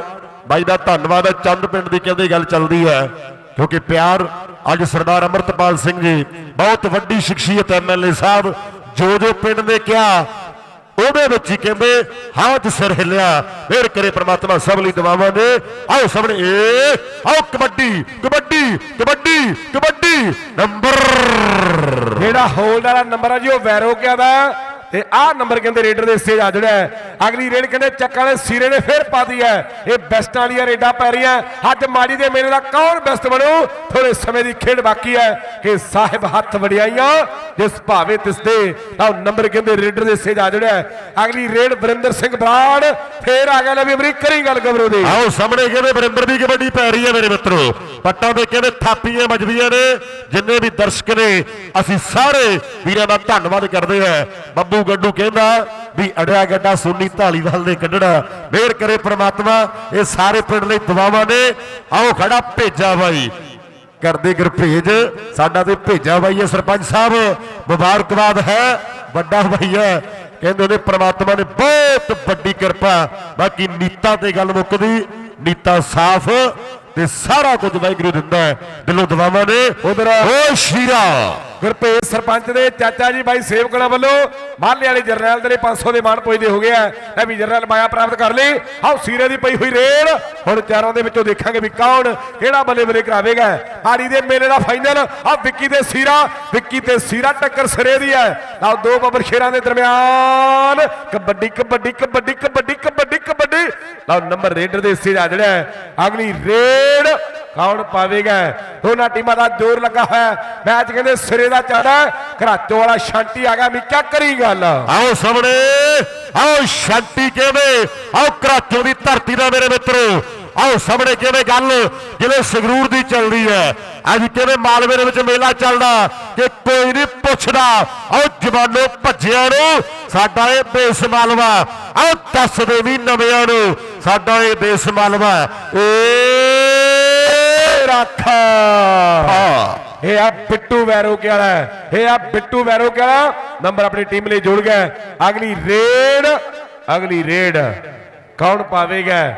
B: ਬਾਈ ਦਾ ਧੰਨਵਾਦ ਹੈ। ਚੰਦ ਪਿੰਡ ਦੀ ਕਹਿੰਦੇ ਗੱਲ ਚੱਲਦੀ ਹੈ। ਕਿਉਂਕਿ ਪਿਆਰ ਅੱਜ ਸਰਦਾਰ ਅਮਰਤਪਾਲ ਸਿੰਘ ਜੀ ਬਹੁਤ ਵੱਡੀ ਸ਼ਖਸੀਅਤ ਐਮਐਲਏ ਸਾਹਿਬ ਜੋ ਜੋ ਪਿੰਡ ਨੇ ਕਿਹਾ ਉਹਦੇ ਵਿੱਚ ਹੀ ਕਹਿੰਦੇ ਹਾਂ ਚ ਸਿਰ ਹਿੱਲਿਆ। ਫੇਰ ਕਰੇ ਪ੍ਰਮਾਤਮਾ, ਸਭ ਲਈ ਦੁਆਵਾਂ ਨੇ ਆਓ ਸਾਹਮਣੇ ਏ, ਆਓ ਕਬੱਡੀ ਕਬੱਡੀ ਕਬੱਡੀ ਕਬੱਡੀ, ਨੰਬਰ।
A: ਜਿਹੜਾ ਹੋਲਡ ਵਾਲਾ ਨੰਬਰ ਆ ਜੀ, ਉਹ ਵੈਰੋ ਕਿਆ ਦਾ। ਤੇ ਆਹ ਨੰਬਰ ਕਹਿੰਦੇ ਰੇਡਰ ਦੇ ਹਿੱਸੇ ਆ ਜਿਹੜਾ ਹੈ। ਅਗਲੀ ਰੇਡ ਕਹਿੰਦੇ ਚੱਕਾਂ ਵਾਲੇ ਸੀਰੇ ਨੇ ਫੇਰ ਪਾਤੀ ਹੈ। ਇਹ ਬੈਸਟਾਂ ਵਾਲੀਆਂ ਰੇਡਾਂ ਪੈ ਰਹੀਆਂ। ਅੱਜ ਮਾੜੀ ਦੇ ਮੇਲੇ ਦਾ ਕੌਣ ਬੈਸਟ ਬਣੂ? ਥੋੜੇ ਸਮੇਂ ਦੀ ਖੇਡ ਬਾਕੀ ਹੈ ਕਿ ਸਾਹਿਬ ਹੱਥ ਵਡਿਆਈਆਂ। ਜਿਸ ਭਾਵੇਂ ਤਿਸ ਦੇ ਆਹ ਨੰਬਰ ਕਹਿੰਦੇ ਰੇਡਰ ਦੇ ਹਿੱਸੇ ਆ ਜਿਹੜਾ ਅਗਲੀ ਰੇਡ ਵਰਿੰਦਰ ਸਿੰਘ ਬਰਾੜ, ਫੇਰ ਆ ਗਿਆ ਲੈ ਵੀ ਅਮਰੀਕਰੀ ਗੱਲ ਗਬਰੂ ਦੀ।
B: ਆਓ, ਸਾਹਮਣੇ ਕਹਿੰਦੇ ਬਰਿੰਦਰ ਦੀ ਕਬੱਡੀ ਪੈ ਰਹੀ ਹੈ ਮੇਰੇ ਮਿੱਤਰੋ। ਪੱਟਾਂ ਤੇ ਕਹਿੰਦੇ ਥਾਪੀਆਂ ਵੱਜਦੀਆਂ ਨੇ। ਜਿੰਨੇ ਵੀ ਦਰਸ਼ਕ ਨੇ, ਅਸੀਂ ਸਾਰੇ ਵੀਰਾਂ ਦਾ ਧੰਨਵਾਦ ਕਰਦੇ ਹਾਂ। ਬੱਬੂ ਗੱਡੂ ਕਹਿੰਦਾ ਵੀ ਅੜਿਆ ਗੱਡਾ ਸੁੰਨੀ ਢਾਲੀਵਾਲ ਨੇ ਕੱਢਣਾ। ਮਿਹਰ ਕਰੇ ਪ੍ਰਮਾਤਮਾ ਇਹ ਸਾਰੇ ਪਿੰਡ ਲਈ ਦੁਆਵਾਂ ਨੇ। ਆਓ ਖੜਾ ਭੇਜਾ ਬਾਈ। ਕਰਦੇ ਗੁਰਭੇਜ। ਸਾਡਾ ਤੇ ਭੇਜਾ ਬਾਈ ਹੈ ਸਰਪੰਚ ਸਾਹਿਬ। ਮੁਬਾਰਕਬਾਦ ਹੈ। ਵੱਡਾ ਬਾਈ ਹੈ। ਕਹਿੰਦੇ ਨੇ ਪ੍ਰਮਾਤਮਾ ਨੇ ਬਹੁਤ ਵੱਡੀ ਕਿਰਪਾ। ਬਾਕੀ ਨੀਤਾਂ ਤੇ ਗੱਲ ਮੁੱਕਦੀ। ਨੀਤਾਂ ਸਾਫ਼ ਤੇ ਸਾਰਾ ਕੁਝ ਵਾਹਿਗੁਰੂ ਦਿੰਦਾ ਹੈ। ਦਿਲੋਂ ਦੁਆਵਾਂ ਨੇ।
A: ਉਧਰ
B: ਓ ਸ਼ੀਰਾ।
A: ਗੁਰਪ੍ਰੀਤ ਸਰਪੰਚ ਦੇ, ਚਾਚਾ ਜੀ ਬਾਈ ਸੇਵਕਣਾ ਵੱਲੋਂ ਮਾਲੇ ਵਾਲੇ ਜਰਨੈਲ ਦੇ 500 ਦੇ ਮਾਣ ਪੁੱਜਦੇ ਹੋ ਗਏ ਆ। ਵੀ ਜਰਨੈਲ ਮਾਇਆ ਪ੍ਰਾਪਤ ਕਰ ਲਈ। ਆਓ ਸੀਰੇ ਦੀ ਪਈ ਹੋਈ ਰੇਡ ਹੁਣ ਚਾਰਾਂ ਦੇ ਵਿੱਚੋਂ ਦੇਖਾਂਗੇ ਵੀ ਕੌਣ ਕਿਹੜਾ ਬੱਲੇ ਬੱਲੇ ਕਰਾਵੇਗਾ। ਆੜੀ ਦੇ ਮੇਲੇ ਦਾ ਫਾਈਨਲ ਆ ਵਿੱਕੀ ਤੇ ਸੀਰਾ, ਵਿੱਕੀ ਤੇ ਸੀਰਾ ਟੱਕਰ ਸਿਰੇ ਦੀ ਹੈ। ਆਓ ਦੋ ਬੱਬਰ ਸ਼ੇਰਾਂ ਦੇ ਦਰਮਿਆਨ। ਕਬੱਡੀ ਕਬੱਡੀ ਕਬੱਡੀ ਕਬੱਡੀ ਕਬੱਡੀ ਕਬੱਡੀ। ਲਓ ਨੰਬਰ ਰੇਡਰ ਦੇ ਸਿਰਾ ਜਿਹੜਾ ਅਗਲੀ ਰੇਡ। ਕੌਣ ਪਾਵੇਗਾ? ਦੋਨਾਂ ਟੀਮਾਂ ਦਾ ਜ਼ੋਰ ਲੱਗਾ ਹੋਇਆ ਹੈ। ਮੈਚ ਕਹਿੰਦੇ ਸਿਰੇ ਦਾ ਚੱਲਦਾ ਘਰਾਚੋ ਵਾਲਾ ਸ਼ਾਂਤੀ ਆ ਗਿਆ। ਵੀ ਕਿਆ ਕਰੀ ਗੱਲ?
B: ਆਓ ਸਾਹਮਣੇ। ਆਓ ਸ਼ਾਂਤੀ ਕਹਿੰਦੇ ਆਓ ਕਰਾਚੋ ਦੀ ਧਰਤੀ ਦਾ ਮੇਰੇ ਮਿੱਤਰੋ। ਆਓ ਸਾਹਮਣੇ ਕਹਿੰਦੇ ਗੱਲ? ਜਿਵੇਂ ਸੰਗਰੂਰ ਦੀ ਚੱਲਦੀ ਹੈ। ਅੱਜ ਕਿਵੇਂ ਮਾਲਵੇ ਦੇ ਵਿੱਚ ਮੇਲਾ ਚੱਲਦਾ? ਕਿ ਕੋਈ ਨਹੀਂ ਪੁੱਛਦਾ। ਆਓ ਜਵਾਨੋ, ਭੱਜਿਆ ਨੂੰ। ਸਾਡਾ ਇਹ ਦੇਸ਼ ਮਾਲਵਾ ਆਓ ਦੱਸਦੇ ਵੀ ਨਵਿਆਂ ਨੂੰ। ਸਾਡਾ ਇਹ ਦੇਸ਼ ਮਾਲਵਾ ਏ
A: ਰੱਖ।
B: ਹਾਂ।
A: ਇਹ ਆ ਬਿੱਟੂ ਵੈਰੋਕੇ ਵਾਲਾ ਇਹ ਆ ਬਿੱਟੂ ਵੈਰੋਕੇ ਵਾਲਾ ਨੰਬਰ ਆਪਣੀ ਟੀਮ ਲਈ ਜੁੜ ਗਿਆ ਅਗਲੀ ਰੇਡ ਅਗਲੀ ਰੇਡ। ਕੌਣ ਪਾਵੇਗਾ?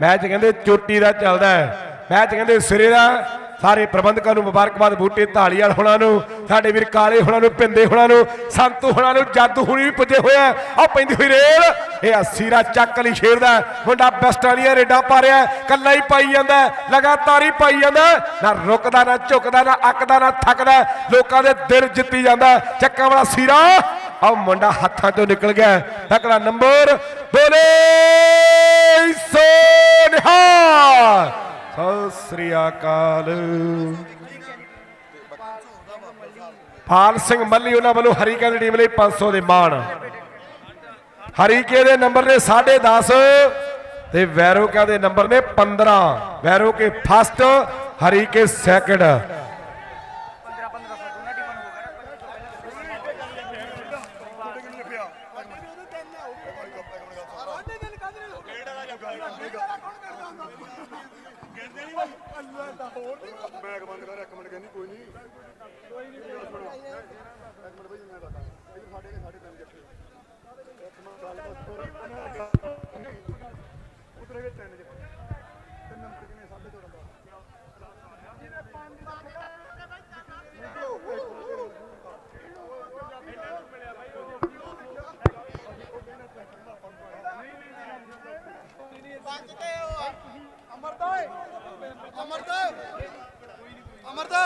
A: ਮੈਚ ਕਹਿੰਦੇ ਚੋਟੀ ਦਾ ਚੱਲਦਾ ਹੈ। ਮੈਚ ਕਹਿੰਦੇ ਸਿਰੇ ਦਾ। ਸਾਰੇ ਪ੍ਰਬੰਧਕਾਂ ਨੂੰ ਮੁਬਾਰਕਬਾਦ, ਬੂਟੇ ਢਾਲੀਵਾਲ ਹੁਣਾਂ ਨੂੰ, ਸਾਡੇ ਵੀਰ ਕਾਲੇ ਹੁਣਾਂ ਨੂੰ, ਪਿੰਦੇ ਹੁਣਾਂ ਨੂੰ, ਸੰਤੂ ਹੁਣਾਂ ਨੂੰ, ਜਾਦੂ ਹੁਣੀ ਵੀ ਪੁੱਜੇ ਹੋਇਆ ਆ। ਪੈਂਦੀ ਹੋਈ ਰੇਲ, ਇਹ ਆ ਸੀਰਾ ਚੱਕ ਲਈ ਸ਼ੇਰ ਦਾ। ਮੁੰਡਾ ਬੈਸਟ ਵਾਲੀਆਂ ਰੇਡਾਂ ਪਾ ਰਿਹਾ, ਕੱਲਾ ਹੀ ਪਾਈ ਜਾਂਦਾ, ਲਗਾਤਾਰ ਹੀ ਪਾਈ ਜਾਂਦਾ। ਨਾ ਰੁਕਦਾ, ਨਾ ਝੁਕਦਾ, ਨਾ ਅੱਕਦਾ, ਨਾ ਥੱਕਦਾ, ਲੋਕਾਂ ਦੇ ਦਿਲ ਜਿੱਤੀ ਜਾਂਦਾ। ਚੱਕਾਂ ਵਾਲਾ ਸੀਰਾ ਆ ਮੁੰਡਾ ਹੱਥਾਂ ਚੋਂ ਨਿਕਲ ਗਿਆ। ਤਕੜਾ ਨੰਬਰ, ਬੋਲੇ ਸੋਨਿਹਾਰ ਸਤਿ ਸ੍ਰੀ ਅਕਾਲ। ਪਾਲ ਸਿੰਘ ਮੱਲੀ ਉਹਨਾਂ ਵੱਲੋਂ ਹਰੀਕੇ ਦੀ ਟੀਮ ਲਈ 500 ਦੇ ਮਾਣ। ਹਰੀਕੇ ਦੇ ਨੰਬਰ ਨੇ? 10.5 ਤੇ ਵੈਰੋਕਾ ਦੇ ਨੰਬਰ ਨੇ 15 Vairoke first Harike second
C: bag ਬੰਦ ਕਰ ਇੱਕ ਮਿੰਟ ਕਹਿੰਦੀ ਕੋਈ ਨਹੀਂ ਕੋਈ ਨਹੀਂ ਇੱਕ ਮਿੰਟ ਬਈ ਮੈਂ ਦੱਸਾਂ ਇਹ ਸਾਡੇ ਨੇ ਸਾਡੇ ਤਿੰਨ ਜੱਫੇ ਇੱਕ ਮਿੰਟ ਗੱਲ ਬਸ ਉਤਰੇ ਗਏ ਤਿੰਨ ਜੱਫੇ ਤਿੰਨ ਨੰਬਰ ਕਿਨੇ ਸਾਡੇ ਤੋਂ ਨੰਬਰ ਅਮਰਦਾ ਅਮਰਦਾ ਅਮਰਦਾ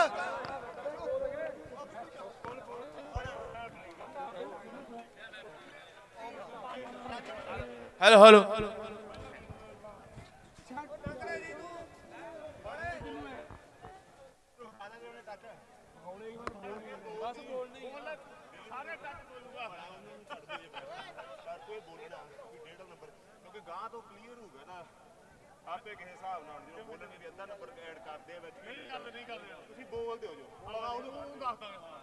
D: ਹੈਲੋ ਹੈਲੋ
E: ਗਾਂ ਤੋਂ ਕਲੀਅਰ ਹੋ ਗਿਆ ਨਾ ਆਪੇ ਕਿਸੇ ਹਿਸਾਬ ਨਾਲ ਜਦੋਂ ਬੋਲਣਗੇ ਵੀ ਅੱਧਾ ਨੰਬਰ ਐਡ ਕਰਦੇ ਵਿੱਚ ਨਹੀਂ। ਕਰਦੇ ਨਹੀਂ ਕਰਦੇ ਤੁਸੀਂ ਬੋਲਦੇ ਹੋ ਜੋ ਉਹਨੂੰ ਦੱਸ ਦਾਂਗੇ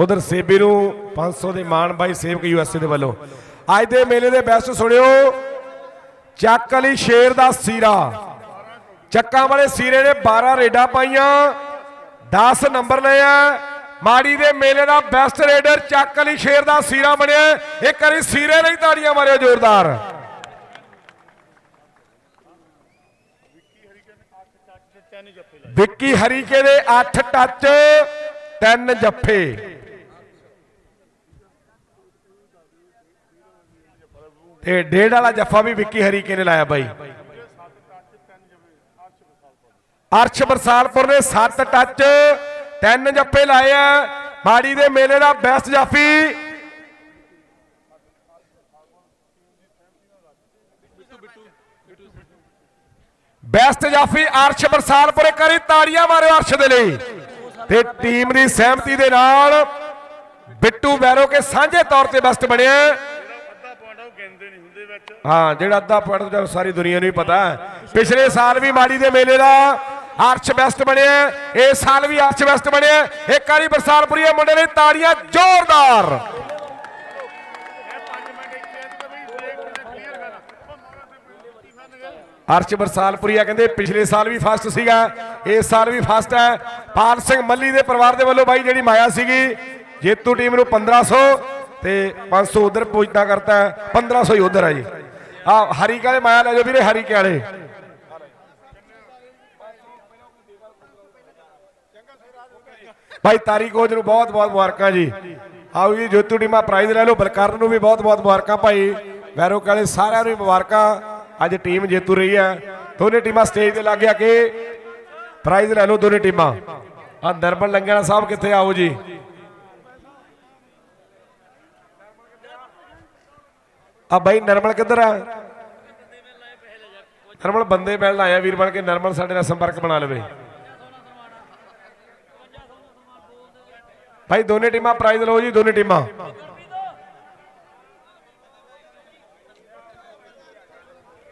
A: ਉਧਰ ਸੇਬੀ ਨੂੰ 500 ਦੇ ਮਾਨ ਬਾਈ ਸੇਵਕ ਯੂਐਸਏ ਦੇ ਵੱਲੋਂ। ਅੱਜ ਦੇ ਮੇਲੇ ਦੇ ਬੈਸਟ ਸੁਣਿਓ, ਚੱਕ ਅਲੀ ਸ਼ੇਰ ਦਾ ਸੀਰਾ। ਚੱਕਾਂ ਵਾਲੇ ਸੀਰੇ ਨੇ 12 ਰੇਡਾਂ ਪਾਈਆਂ 10 ਨੰਬਰ ਲਏ ਆ। ਮਾੜੀ ਦੇ ਮੇਲੇ ਦਾ ਬੈਸਟ ਰੇਡਰ ਚੱਕ ਅਲੀ ਸ਼ੇਰ ਦਾ ਸੀਰਾ ਬਣਿਆ। ਇੱਕ ਵਾਰੀ ਸੀਰੇ ਲਈ ਤਾੜੀਆਂ ਮਾਰਿਓ ਜ਼ੋਰਦਾਰ। ਵਿੱਕੀ ਹਰੀਕੇ ਦੇ 8 ਟੱਚ 3 ਜੱਫੇ। ਤੇ ਡੇਢ ਵਾਲਾ ਜੱਫਾ ਵੀ ਵਿੱਕੀ ਹਰੀਕੇ ਨੇ ਲਾਇਆ ਬਾਈ। ਅਰਸ਼ ਬਰਸਾਲਪੁਰ ਨੇ 7 ਟੱਚ ਤਿੰਨ ਜੱਫੇ ਲਾਏ ਆ। ਮਾੜੀ ਦੇ ਮੇਲੇ ਦਾ ਬੈਸਟ ਜਾਫੀ। ਬੈਸਟ ਜਾਫੀ ਅਰਸ਼ ਬਰਸਾਲਪੁਰ, ਇੱਕ ਵਾਰੀ ਤਾੜੀਆਂ ਮਾਰਿਓ ਅਰਸ਼ ਦੇ ਲਈ। ਤੇ ਟੀਮ ਦੀ ਸਹਿਮਤੀ ਦੇ ਨਾਲ ਬਿੱਟੂ ਵੈਰੋ ਕੇ ਸਾਂਝੇ ਤੌਰ ਤੇ ਬੈਸਟ ਬਣਿਆ
E: ਅੱਧਾ ਪੁਆਇੰਟ ਉਹ ਗਿਣਦੇ ਨਹੀਂ ਹੁੰਦੇ ਵਿੱਚ
A: ਹਾਂ, ਜਿਹੜਾ ਅੱਧਾ ਪੁਆਇੰਟ ਤਾਂ ਸਾਰੀ ਦੁਨੀਆ ਨੂੰ ਹੀ ਪਤਾ ਹੈ। ਪਿਛਲੇ ਸਾਲ ਵੀ ਮਾੜੀ ਦੇ ਮੇਲੇ ਦਾ ਅਰਸ਼ ਬੈਸਟ ਬਣਿਆ ਇਸ ਸਾਲ ਵੀ ਅਰਸ਼ ਬੈਸਟ ਬਣਿਆ ਇੱਕ ਵਾਰੀ ਬਰਸਾਲਪੁਰੀਏ ਮੁੰਡੇ ਲਈ ਤਾੜੀਆਂ ਜ਼ੋਰਦਾਰ। ਅਰਸ਼ ਬਰਸਾਲਪੁਰੀਆ ਕਹਿੰਦੇ ਪਿਛਲੇ ਸਾਲ ਵੀ ਫਸਟ ਸੀਗਾ, ਇਸ ਸਾਲ ਵੀ ਫਸਟ ਹੈ। ਪਾਲ ਸਿੰਘ ਮੱਲੀ ਦੇ ਪਰਿਵਾਰ ਦੇ ਵੱਲੋਂ ਬਾਈ ਜਿਹੜੀ ਮਾਇਆ ਸੀਗੀ, ਜੇਤੂ ਟੀਮ ਨੂੰ 1500 ਤੇ 500 ਉਧਰ ਪੁੱਜਦਾ ਕਰਤਾ ਹੈ 1500 ਹੀ ਉਧਰ ਆ ਜੀ। ਆ ਹਰੀਕੇ ਵਾਲੇ ਮਾਇਆ ਲੈ ਜਾਓ ਵੀਰੇ ਹਰੀਕੇ ਵਾਲੇ ਭਾਈ ਤਾਰੀ ਕੋਚ ਨੂੰ ਬਹੁਤ ਬਹੁਤ ਮੁਬਾਰਕਾਂ ਜੀ। ਆਓ ਜੀ, ਜੋਤੂ ਟੀਮਾ ਪ੍ਰਾਈਜ਼ ਲੈ ਲਓ, ਬਲਕਰਨ ਨੂੰ ਵੀ ਬਹੁਤ ਬਹੁਤ ਮੁਬਾਰਕਾਂ ਭਾਈ। ਵੈਰੋਕ ਵਾਲੇ ਸਾਰਿਆਂ ਨੂੰ ਵੀ ਮੁਬਾਰਕਾਂ। ਅੱਜ ਟੀਮ ਜੇਤੂ ਰਹੀ ਹੈ। ਦੋਨੇ ਟੀਮਾਂ ਸਟੇਜ ਤੇ ਲੱਗ ਗਿਆ ਕਿ। ਪ੍ਰਾਈਜ਼ ਲੈ ਲਓ ਦੋਨੇ ਟੀਮਾਂ। ਆ ਨਰਮਲ ਲੰਗਣਾ ਸਾਹਿਬ ਕਿੱਥੇ ਆਓ ਜੀ। ਆ ਬਾਈ ਨਰਮਲ ਕਿੱਧਰ ਆ? ਨਰਮਲ ਬੰਦੇ ਮਿਲਣ ਆਇਆ ਵੀਰ ਬਣ ਕੇ ਨਰਮਲ ਸਾਡੇ ਨਾਲ ਸੰਪਰਕ ਬਣਾ ਲਵੇ। ਭਾਈ ਦੋਨੇ ਟੀਮਾਂ ਪ੍ਰਾਈਜ਼ ਲਓ ਜੀ ਦੋਨੇ ਟੀਮਾਂ।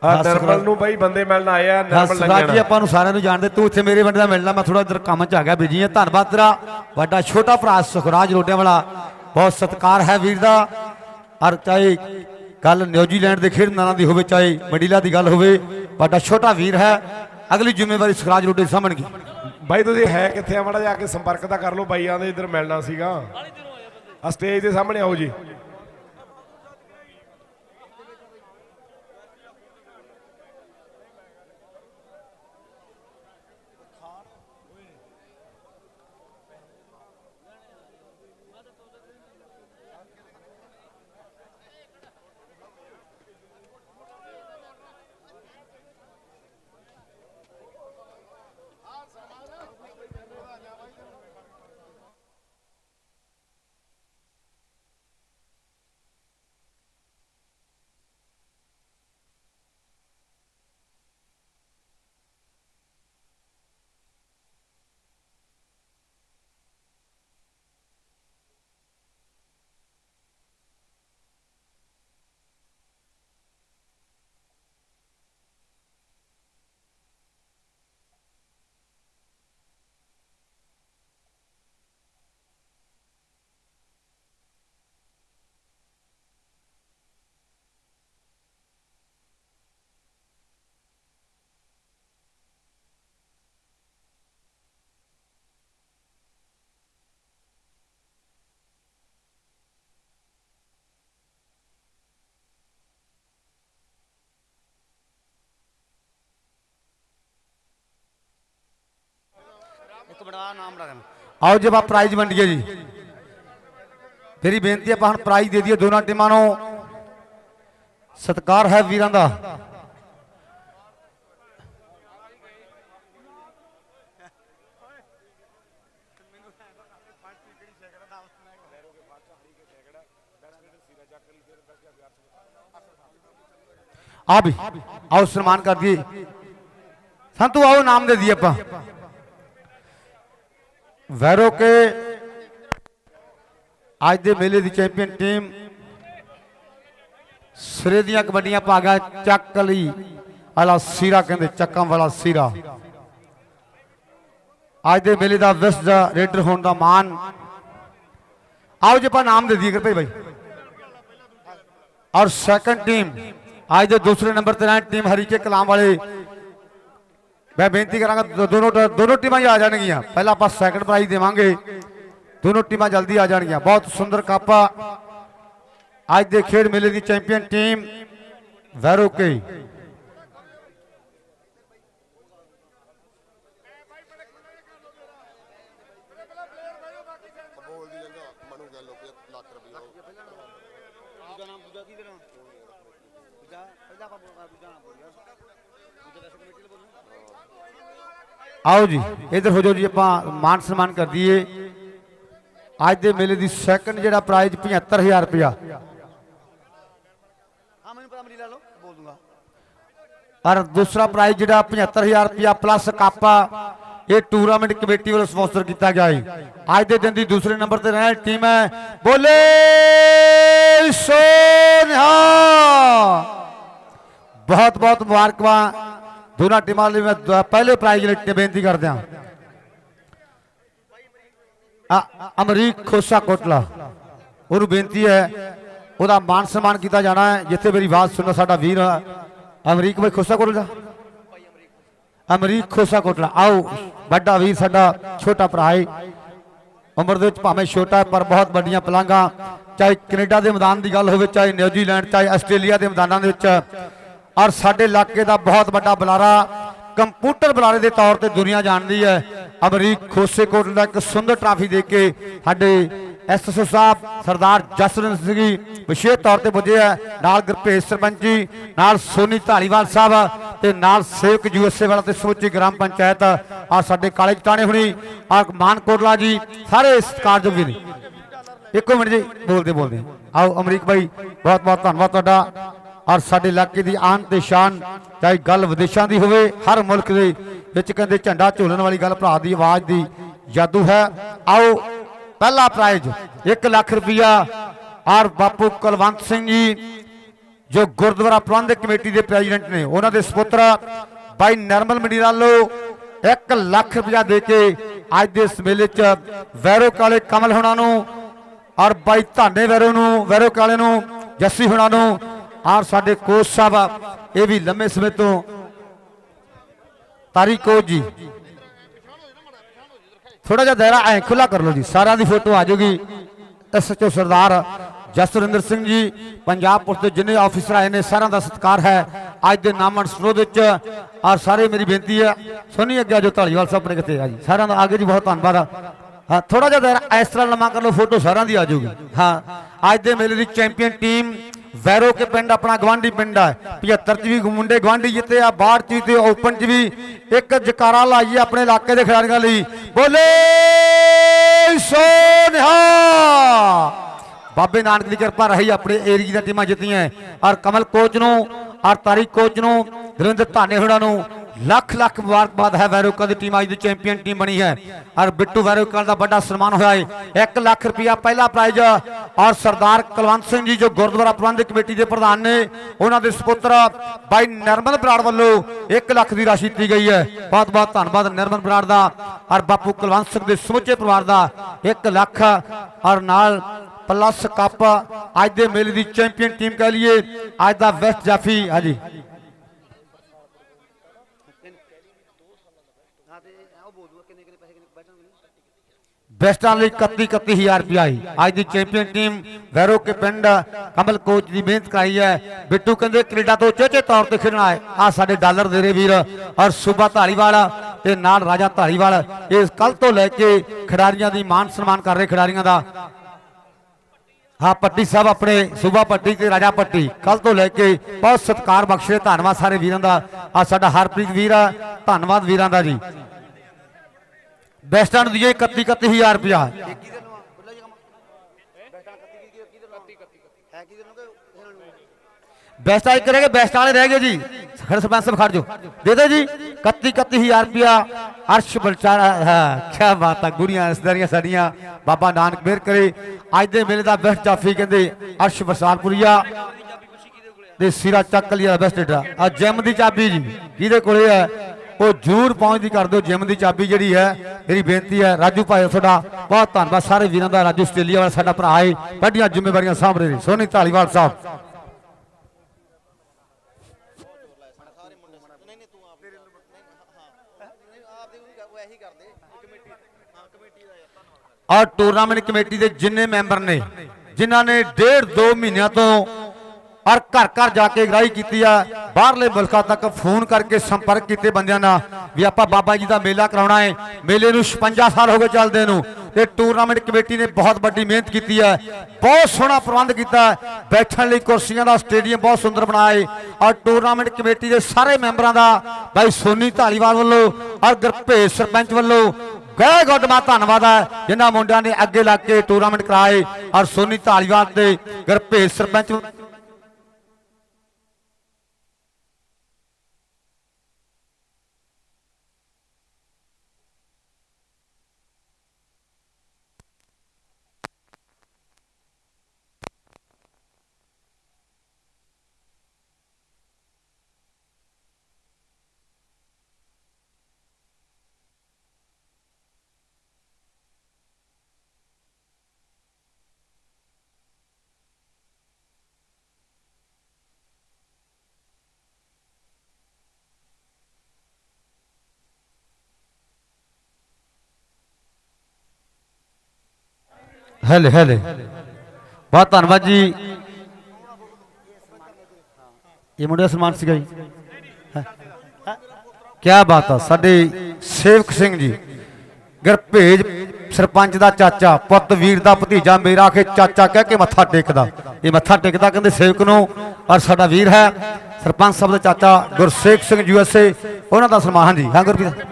A: ਆ ਨਰਮਲ ਨੂੰ ਬਾਈ ਬੰਦੇ ਮਿਲਣ ਆਏ ਆ ਨਰਮਲ
F: ਸੁਰਾਜ ਜੀ
A: ਲੰਗਣਾ
F: ਆਪਾਂ ਨੂੰ ਸਾਰਿਆਂ ਨੂੰ ਜਾਣਦੇ ਤੂੰ ਇੱਥੇ ਮੇਰੇ ਵੰਡੇ ਦਾ ਮਿਲਣਾ ਮੈਂ ਥੋੜਾ ਇਧਰ ਕੰਮ 'ਚ ਆ ਗਿਆ ਬਿਜ਼ੀ ਹਾਂ। ਧੰਨਵਾਦ ਤੇਰਾ। ਵੱਡਾ ਛੋਟਾ ਭਰਾ ਸੁਖਰਾਜ ਰੋਟਿਆਂ ਵਾਲਾ ਬਹੁਤ ਸਤਿਕਾਰ ਹੈ ਵੀਰ ਦਾ। ਔਰ ਚਾਹੇ ਕੱਲ ਨਿਊਜ਼ੀਲੈਂਡ ਦੇ ਖੇਡ ਮੈਦਾਨਾਂ ਦੀ ਹੋਵੇ, ਚਾਹੇ ਮਡੀਲਾ ਦੀ ਗੱਲ ਹੋਵੇ ਸਾਡਾ ਛੋਟਾ ਵੀਰ ਹੈ। ਅਗਲੀ ਜ਼ਿੰਮੇਵਾਰੀ ਸਖਰਾਜ ਰੋਡੇ ਸਾਹਮਣਗੀ
A: ਬਾਈ, ਤੁਸੀਂ ਹੈ ਕਿੱਥੇ ਆ? ਮਾੜਾ ਜਾ ਕੇ ਸੰਪਰਕ ਤਾਂ ਕਰ ਲਓ, ਬਾਈਆਂ ਦੇ ਇੱਧਰ ਮਿਲਣਾ ਸੀਗਾ। ਆ ਸਟੇਜ ਦੇ ਸਾਹਮਣੇ ਆਓ ਜੀ।
F: ਨਾਮ ਰੱਖਣਾ ਆਓ ਜੀ ਆਪਾਂ ਪ੍ਰਾਈਜ਼ ਵੰਡੀਏ ਜੀ। ਤੇਰੀ ਬੇਨਤੀ ਹੈ, ਆਪਾਂ ਹੁਣ ਪ੍ਰਾਈਜ਼ ਦੇ ਦਈਏ ਦੋਨਾਂ ਟੀਮਾਂ ਨੂੰ। ਸਤਿਕਾਰ ਹੈ ਵੀਰਾਂ ਦਾ। ਆ ਵੀ, ਆਓ ਸਨਮਾਨ ਕਰ ਦਈਏ। ਸੰਤੂ, ਆਓ ਨਾਮ ਦੇ ਦਈਏ ਆਪਾਂ। ਵੈਰੋ ਕੇ ਅੱਜ ਦੇ ਮੇਲੇ ਦੀ ਚੈਂਪੀਅਨ ਟੀਮ ਸਿਰੇ ਦੀਆਂ ਕਬੱਡੀਆਂ ਭਾਗਾ ਚੱਕ ਲਈ। ਵਾਲਾ ਸੀਰਾ ਕਹਿੰਦੇ ਚੱਕਾਂ ਵਾਲਾ ਸੀਰਾ। ਅੱਜ ਦੇ ਮੇਲੇ ਦਾ ਵਿਸ ਦਾ ਰੇਡਰ ਹੋਣ ਦਾ ਮਾਨ ਆਓ ਜੀ, ਆਪਾਂ ਨਾਮ ਦੇ ਦਈਏ ਭਾਈ ਭਾਈ ਔਰ ਸੈਕੰਡ ਟੀਮ ਅੱਜ ਦੇ ਦੂਸਰੇ ਨੰਬਰ ਤੇ ਹੈ ਟੀਮ ਹਰੀਕੇ ਕਲਾਮ ਵਾਲੇ ਮੈਂ ਬੇਨਤੀ ਕਰਾਂਗਾ, ਦੋ- ਦੋਨੋਂ ਦੋਨੋਂ ਟੀਮਾਂ ਹੀ ਆ ਜਾਣਗੀਆਂ। ਪਹਿਲਾਂ ਆਪਾਂ ਸੈਕੰਡ ਪ੍ਰਾਈਜ਼ ਦੇਵਾਂਗੇ। ਦੋਨੋਂ ਟੀਮਾਂ ਜਲਦੀ ਆ ਜਾਣਗੀਆਂ। ਬਹੁਤ ਸੁੰਦਰ ਕਾਪਾ। ਅੱਜ ਦੇ ਖੇਡ ਮੇਲੇ ਦੀ ਚੈਂਪੀਅਨ ਟੀਮ ਵੈਰੋਕੇ
C: ਬੋਲ ਦੀ ਜੰਗਾ ਮਨੂ ਗੱਲ ਹੋ ਗਿਆ ਲੱਖ ਰੁਪਏ
F: ਆਓ ਜੀ ਇਧਰ ਹੋ ਜਾਓ ਜੀ ਆਪਾਂ ਮਾਨ ਸਨਮਾਨ ਕਰ ਦਈਏ। ਅੱਜ ਦੇ ਮੇਲੇ ਦੀ ਸੈਕੰਡ ਜਿਹੜਾ ਪ੍ਰਾਈਜ਼ 75000 ਰੁਪਇਆ।
D: ਹਾਂ ਮੈਨੂੰ ਪਤਾ ਮਰੀ ਲਾ ਲਓ ਬੋਲ ਦੂੰਗਾ।
F: ਔਰ ਦੂਸਰਾ ਪ੍ਰਾਈਜ਼ ਜਿਹੜਾ 75000 ਰੁਪਇਆ ਪਲੱਸ ਕਾਪਾ ਇਹ ਟੂਰਨਾਮੈਂਟ ਕਮੇਟੀ ਵੱਲੋਂ ਸਪਾਂਸਰ ਕੀਤਾ ਗਿਆ ਹੈ ਅੱਜ ਦੇ ਦਿਨ ਦੀ ਦੂਸਰੇ ਨੰਬਰ ਤੇ ਰਹਿਣ ਟੀਮ ਹੈ ਬੋਲੇ ਸੋਨਿਹਾ ਬਹੁਤ ਬਹੁਤ ਮੁਬਾਰਕਬਾਂ। ਦੋਨਾਂ ਟੀਮਾਂ ਲਈ ਮੈਂ ਪਹਿਲੇ ਪ੍ਰਾਈਜ਼ ਲਈ ਤੇ ਬੇਨਤੀ ਕਰਦਿਆਂ। ਅਮਰੀਕ ਖੋਸਾ ਕੋਟਲਾ। ਉਹਨੂੰ ਬੇਨਤੀ ਹੈ, ਉਹਦਾ ਮਾਨ ਸਨਮਾਨ ਕੀਤਾ ਜਾਣਾ ਹੈ, ਜਿੱਥੇ ਮੇਰੀ ਆਵਾਜ਼ ਸੁਣਨਾ ਸਾਡਾ ਵੀਰ ਅਮਰੀਕ ਭਾਈ ਖੋਸਾ ਕੋਟਲਾ। ਅਮਰੀਕ ਖੋਸਾ ਕੋਟਲਾ। ਆਓ, ਵੱਡਾ ਵੀਰ ਸਾਡਾ, ਛੋਟਾ ਭਰਾ ਹੈ। ਉਮਰ ਦੇ ਵਿੱਚ ਭਾਵੇਂ ਛੋਟਾ ਪਰ ਬਹੁਤ ਵੱਡੀਆਂ ਪਲਾਂਘਾਂ ਚਾਹੇ ਕੈਨੇਡਾ ਦੇ ਮੈਦਾਨ ਦੀ ਗੱਲ ਹੋਵੇ, ਚਾਹੇ ਨਿਊਜ਼ੀਲੈਂਡ, ਚਾਹੇ ਆਸਟ੍ਰੇਲੀਆ ਦੇ ਮੈਦਾਨਾਂ ਦੇ ਵਿੱਚ। ਔਰ ਸਾਡੇ ਇਲਾਕੇ ਦਾ ਬਹੁਤ ਵੱਡਾ ਬੁਲਾਰਾ ਕੰਪਿਊਟਰ ਬੁਲਾਰੇ ਦੇ ਤੌਰ ਤੇ ਦੁਨੀਆ ਜਾਣਦੀ ਹੈ। ਅਮਰੀਕ ਖੋਸੇ ਕੋਟ ਦਾ ਇੱਕ ਸੁੰਦਰ ਟਰਾਫੀ ਦੇ ਕੇ ਸਾਡੇ ਐਸਐਸਓ ਸਾਹਿਬ ਸਰਦਾਰ ਜਸਵਿੰਦਰ ਸਿੰਘ ਜੀ ਵਿਸ਼ੇਸ਼ ਤੌਰ ਤੇ ਪੁੱਜੇ ਹੈ। ਨਾਲ ਗੁਰਭੇਜ ਸਰਪੰਚ ਜੀ, ਨਾਲ ਸੋਨੀ ਢਾਲੀਵਾਲ ਸਾਹਿਬ ਤੇ ਨਾਲ ਸੇਵਕ ਯੂਐਸਏ ਵਾਲਾ ਤੇ ਸਮੁੱਚੀ ਗ੍ਰਾਮ ਪੰਚਾਇਤ ਆ ਸਾਡੇ ਕਾਲਜ ਚਟਾਣੇ ਹੁਣੀ, ਆ ਮਾਨਕੋਟਲਾ ਜੀ, ਸਾਰੇ ਸਤਿਕਾਰਯੋਗ ਵੀ ਨੇ। ਇੱਕੋ ਮਿੰਟ ਜੀ, ਬੋਲਦੇ ਬੋਲਦੇ। ਆਓ ਅਮਰੀਕ ਭਾਈ ਬਹੁਤ ਬਹੁਤ ਧੰਨਵਾਦ ਤੁਹਾਡਾ। ਔਰ ਸਾਡੇ ਇਲਾਕੇ ਦੀ ਆਨ ਤੇ ਸ਼ਾਨ, ਚਾਹੇ ਗੱਲ ਵਿਦੇਸ਼ਾਂ ਦੀ ਹੋਵੇ, ਹਰ ਮੁਲਕ ਦੇ ਵਿੱਚ ਕਹਿੰਦੇ ਝੰਡਾ ਝੋਲਣ ਵਾਲੀ ਗੱਲ ਭਰਾ ਦੀ ਆਵਾਜ਼ ਦੀ ਜਾਦੂ ਹੈ। ਆਓ, ਪਹਿਲਾ ਪ੍ਰਾਈਜ਼ 1 ਲੱਖ ਰੁਪਇਆ ਔਰ ਬਾਪੂ ਕੁਲਵੰਤ ਸਿੰਘ ਜੀ, ਜੋ ਗੁਰਦੁਆਰਾ ਪ੍ਰਬੰਧਕ ਕਮੇਟੀ ਦੇ ਪ੍ਰੈਜ਼ੀਡੈਂਟ ਨੇ, ਉਹਨਾਂ ਦੇ ਸੁਪੁੱਤਰ, ਬਾਈ ਨਰਮਲ ਮੰਡੀਰਾਲੋ 1 ਲੱਖ ਰੁਪਇਆ ਦੇ ਕੇ ਅੱਜ ਦੇ ਇਸ ਮੇਲੇ 'ਚ ਵੈਰੋ ਕਾਲੇ ਕਮਲ ਹੁਣਾਂ ਨੂੰ ਔਰ ਬਾਈ ਧਾਨੇ ਵੈਰੋ ਨੂੰ, ਵੈਰੋ ਕਾਲੇ ਨੂੰ, ਜੱਸੀ ਹੁਣਾਂ ਨੂੰ ਔਰ ਸਾਡੇ ਕੋਚ ਸਾਹਿਬ ਇਹ ਵੀ ਲੰਮੇ ਸਮੇਂ ਤੋਂ ਤਾਰੀ ਕੋਚ ਜੀ। ਥੋੜਾ ਜਿਹਾ ਦਾਇਰਾ ਐ ਖੁੱਲਾ ਕਰ ਲਓ ਜੀ, ਸਾਰਿਆਂ ਦੀ ਫੋਟੋ ਆ ਜਾਊਗੀ। ਐਸਐਚਓ ਸਰਦਾਰ ਜਸਵਿੰਦਰ ਸਿੰਘ ਜੀ, ਪੰਜਾਬ ਪੁਲਿਸ ਦੇ ਜਿੰਨੇ ਆਫੀਸਰ ਆਏ ਨੇ, ਸਾਰਿਆਂ ਦਾ ਸਤਿਕਾਰ ਹੈ। ਅੱਜ ਦੇ ਨਾਮਣ ਸਰੋਧ ਵਿੱਚ ਔਰ ਸਾਰੇ ਮੇਰੀ ਬੇਨਤੀ ਹੈ ਸੋਨੀ ਅੱਗੇ ਜੋ ਢਾਲੀਵਾਲ ਸਾਹਿਬ ਨੇ ਕਿਤੇ ਆ ਜੀ। ਸਾਰਿਆਂ ਦਾ ਆਗੇ ਜੀ ਬਹੁਤ ਧੰਨਵਾਦ ਹਾਂ ਥੋੜਾ ਜਿਹਾ ਦਾਇਰਾ ਇਸ ਤਰ੍ਹਾਂ ਲੰਮਾ ਕਰ ਲਓ, ਫੋਟੋ ਸਾਰਿਆਂ ਦੀ ਆ ਜਾਊਗੀ। ਹਾਂ, ਅੱਜ ਦੇ ਮੇਲੇ ਦੀ ਚੈਂਪੀਅਨ ਟੀਮ ਵੈਰੋ ਕੇ ਪਿੰਡ ਆਪਣਾ ਗਵਾਂਢੀ ਪਿੰਡ ਹੈ 75 ਚ ਵੀ ਮੁੰਡੇ ਗਵਾਂਢੀ ਜਿੱਤੇ ਆ 62 ਚ ਵੀ ਤੇ ਓਪਨ ਚ ਵੀ। ਇੱਕ ਜਕਾਰਾ ਲਾਈਏ ਆਪਣੇ ਇਲਾਕੇ ਦੇ ਖਿਡਾਰੀਆਂ ਲਈ। ਬੋਲੇ ਸੋਨਿਹਾ ਬਾਬੇ ਨਾਨਕ ਦੀ ਕਿਰਪਾ ਰਹੀ ਆਪਣੇ ਏਰੀਏ ਦੀਆਂ ਟੀਮਾਂ ਜਿੱਤੀਆਂ। ਔਰ ਕਮਲ ਕੋਚ ਨੂੰ, ਔਰ ਤਾਰੀਕ ਕੋਚ ਨੂੰ, ਦਰਿੰਦਰ ਧਾਨੇ ਹੋਣਾ ਨੂੰ ਲੱਖ ਲੱਖ ਮੁਬਾਰਕਬਾਦ ਹੈ ਵੈਰੋਕਾ ਦੀ ਟੀਮ ਅੱਜ ਦੀ ਚੈਂਪੀਅਨ ਟੀਮ ਬਣੀ ਹੈ। ਔਰ ਬਿੱਟੂ ਵੈਰੋਕਾ ਦਾ ਵੱਡਾ ਸਨਮਾਨ ਹੋਇਆ ਹੈ। 1 ਲੱਖ ਰੁਪਇਆ ਪਹਿਲਾ ਪ੍ਰਾਈਜ਼ ਔਰ ਸਰਦਾਰ ਕੁਲਵੰਤ ਸਿੰਘ ਜੀ, ਜੋ ਗੁਰਦੁਆਰਾ ਪ੍ਰਬੰਧਕ ਕਮੇਟੀ ਦੇ ਪ੍ਰਧਾਨ ਨੇ, ਉਹਨਾਂ ਦੇ ਸੁਪੁੱਤਰ ਬਾਈ ਨਰਮਲ ਬਰਾੜ ਵੱਲੋਂ 1 ਲੱਖ ਦੀ ਰਾਸ਼ੀ ਦਿੱਤੀ ਗਈ ਹੈ। ਬਹੁਤ ਬਹੁਤ ਧੰਨਵਾਦ ਨਰਮਲ ਬਰਾੜ ਦਾ ਔਰ ਬਾਪੂ ਕੁਲਵੰਤ ਸਿੰਘ ਦੇ ਸਮੁੱਚੇ ਪਰਿਵਾਰ ਦਾ। 1 ਲੱਖ ਔਰ ਨਾਲ ਪਲੱਸ ਕੱਪ ਅੱਜ ਦੇ ਮੇਲੇ ਦੀ ਚੈਂਪੀਅਨ ਟੀਮ ਕਹਿ ਲਈਏ। ਅੱਜ ਦਾ ਵੈਸਟ ਜਾਫੀ ਹਾਂਜੀ
D: ਹਾਂ ਤੇ ਉਹ ਬੋਲ ਦੂਗਾ ਕਿੰਨੇ ਕਿੰਨੇ ਪੈਸੇ ਕਿੰਨੇ ਬੈਠਣਗੇ
F: ਬੈਸਟਾਂ ਲਈ 31 31000 ਰੁਪਇਆ ਹੀ। ਅੱਜ ਦੀ ਚੈਂਪੀਅਨ ਟੀਮ ਵੈਰੋ ਕੇ ਪਿੰਡ ਕਮਲ ਕੋਚ ਦੀ ਮਿਹਨਤ ਕਰਾਈ ਹੈ। ਬਿੱਟੂ ਕਹਿੰਦੇ ਕੈਨੇਡਾ ਤੋਂ ਚੇਚੇ ਤੌਰ ਤੇ ਖੇਡਣਾ ਹੈ। ਆ ਸਾਡੇ ਡਾਲਰ ਦੇ ਰੇ ਵੀਰ ਔਰ ਸੂਬਾ ਧਾਲੀਵਾਲ ਤੇ ਨਾਲ ਰਾਜਾ ਧਾਲੀਵਾਲ। ਇਸ ਕੱਲ ਤੋਂ ਲੈ ਕੇ ਖਿਡਾਰੀਆਂ ਦੀ ਮਾਨ ਸਨਮਾਨ ਕਰ ਰਹੇ ਖਿਡਾਰੀਆਂ ਦਾ। ਹਾਂ, ਪੱਟੀ ਸਾਹਿਬ ਆਪਣੇ ਸੂਬਾ ਪੱਟੀ ਤੇ ਰਾਜਾ ਪੱਟੀ। ਕੱਲ ਤੋਂ ਲੈ ਕੇ ਬਹੁਤ ਸਤਿਕਾਰ ਬਖਸ਼ੇ ਧੰਨਵਾਦ ਸਾਰੇ ਵੀਰਾਂ ਦਾ। ਆ ਸਾਡਾ ਹਰਪ੍ਰੀਤ ਵੀਰ ਆ। ਧੰਨਵਾਦ ਵੀਰਾਂ ਦਾ ਜੀ। ਬੈਸਟਾਂ ਨੂੰ ਦਈਏ 31 31000 ਰੁਪਇਆ।
D: ਕੀ ਦੇ ਲਵਾ? ਬੁੱਲਾ ਜੀ ਕੰਮ। ਬੈਠਾ 31 ਕੀ ਕੀ ਦੇ ਲਵਾ? 31 ਹੈ ਕੀ ਦੇ ਲਵਾ ਕਿ ਇਹਨਾਂ ਨੂੰ
F: ਬੈਸਟ ਬੈਸਟ ਵਾਲੇ ਰਹਿ ਗਏ ਜੀ। ਖੜ ਸਰਪੰਚ ਸਾਹਿਬ ਖੜ ਜਾਓ। ਦੇ ਦਿਓ ਜੀ। 31 31000 ਰੁਪਇਆ। ਅਰਸ਼ ਬਲਚਾਰਾ ਹਾਂ ਕੀ ਬਾਤ ਆ ਗੁਰੀਆਂ ਰਿਸ਼ਤੇਦਾਰੀਆਂ ਸਾਡੀਆਂ। ਬਾਬਾ ਨਾਨਕ ਮਿਹਰ ਕਰੇ। ਅੱਜ ਦੇ ਮੇਲੇ ਦਾ ਬੈਸਟ ਜਾਫੀ ਕਹਿੰਦੇ ਅਰਸ਼ ਬਰਸਾਨਪੁਰੀਆ ਦੇ ਸਿਰਾ ਚੱਕ ਲਿਆ ਬੈਸਟ ਡਾ ਆ ਜਿਮ ਦੀ ਚਾਬੀ ਜੀ। ਕਿਹਦੇ ਕੋਲੇ ਹੈ ਉਹ ਜੂਰ ਪਹੁੰਚਦੀ ਕਰ ਦਿਓ। ਜਿਮ ਦੀ ਚਾਬੀ ਜਿਹੜੀ ਹੈ, ਮੇਰੀ ਬੇਨਤੀ ਹੈ, ਰਾਜੂ ਭਾਈ ਤੁਹਾਡਾ ਬਹੁਤ ਧੰਨਵਾਦ। ਸਾਰੇ ਵੀਰਾਂ ਦਾ ਰਾਜੂ ਆਸਟ੍ਰੇਲੀਆ ਵਾਲਾ ਸਾਡਾ ਭਰਾ ਹੈ। ਵੱਡੀਆਂ ਜ਼ਿੰਮੇਵਾਰੀਆਂ ਸਾਂਭ ਰਹੇ ਨੇ। ਸੋਨੀ ਢਾਲੀਵਾਲ ਸਾਹਿਬ। ਔਰ ਟੂਰਨਾਮੈਂਟ ਕਮੇਟੀ ਦੇ ਜਿੰਨੇ ਮੈਂਬਰ ਨੇ, ਜਿਨ੍ਹਾਂ ਨੇ ਡੇਢ ਦੋ ਮਹੀਨਿਆਂ ਤੋਂ ਔਰ ਘਰ ਘਰ ਜਾ ਕੇ ਅਗਰਾਈ ਕੀਤੀ ਆ। ਬਾਹਰਲੇ ਮੁਲਕਾਂ ਤੱਕ ਫੋਨ ਕਰਕੇ ਸੰਪਰਕ ਕੀਤੇ ਬੰਦਿਆਂ ਨਾਲ ਵੀ ਆਪਾਂ ਬਾਬਾ ਜੀ ਦਾ ਮੇਲਾ ਕਰਾਉਣਾ ਹੈ। ਮੇਲੇ ਨੂੰ 56 ਸਾਲ ਹੋ ਗਏ ਚੱਲਦੇ ਨੂੰ ਤੇ ਟੂਰਨਾਮੈਂਟ ਕਮੇਟੀ ਨੇ ਬਹੁਤ ਵੱਡੀ ਮਿਹਨਤ ਕੀਤੀ ਹੈ। ਬਹੁਤ ਸੋਹਣਾ ਪ੍ਰਬੰਧ ਕੀਤਾ ਬੈਠਣ ਲਈ ਕੁਰਸੀਆਂ ਦਾ, ਸਟੇਡੀਅਮ ਬਹੁਤ ਸੁੰਦਰ ਬਣਾਇਆ ਹੈ। ਔਰ ਟੂਰਨਾਮੈਂਟ ਕਮੇਟੀ ਦੇ ਸਾਰੇ ਮੈਂਬਰਾਂ ਦਾ ਬਾਈ ਸੋਨੀ ਢਾਲੀਵਾਲ ਵੱਲੋਂ, ਔਰ ਗੁਰਭੇਜ ਸਰਪੰਚ ਵੱਲੋਂ ਗਏ ਗੁੱਡ ਮਾ ਧੰਨਵਾਦ ਹੈ, ਜਿਨ੍ਹਾਂ ਮੁੰਡਿਆਂ ਨੇ ਅੱਗੇ ਲੱਗ ਕੇ ਟੂਰਨਾਮੈਂਟ ਕਰਾਏ ਔਰ ਸੋਨੀ ਢਾਲੀਵਾਲ ਤੇ ਗੁਰਭੇਜ ਸਰਪੰਚ ਹੈਲੇ ਹੈਲੇ। ਬਹੁਤ ਧੰਨਵਾਦ ਜੀ। ਇਹ ਮੁੰਡੇ ਸਨਮਾਨ ਸੀਗਾ ਜੀ। ਕੀ ਬਾਤ ਆ, ਸਾਡੇ ਸੇਵਕ ਸਿੰਘ ਜੀ। ਗੁਰਭੇਜ ਸਰਪੰਚ ਦਾ ਚਾਚਾ, ਪੁੱਤ ਵੀਰ ਦਾ ਭਤੀਜਾ, ਮੇਰਾ ਕੇ ਚਾਚਾ ਕਹਿ ਕੇ ਮੱਥਾ ਟੇਕਦਾ। ਇਹ ਮੱਥਾ ਟੇਕਦਾ ਕਹਿੰਦੇ ਸੇਵਕ ਨੂੰ, ਔਰ ਸਾਡਾ ਵੀਰ ਹੈ। ਸਰਪੰਚ ਸਾਹਿਬ ਦਾ ਚਾਚਾ ਗੁਰਸੇਖ ਸਿੰਘ ਯੂਐਸਏ ਉਹਨਾਂ ਦਾ ਸਨਮਾਨ ਜੀ। ਹਾਂ ਗੁਰਪ੍ਰੀਤ।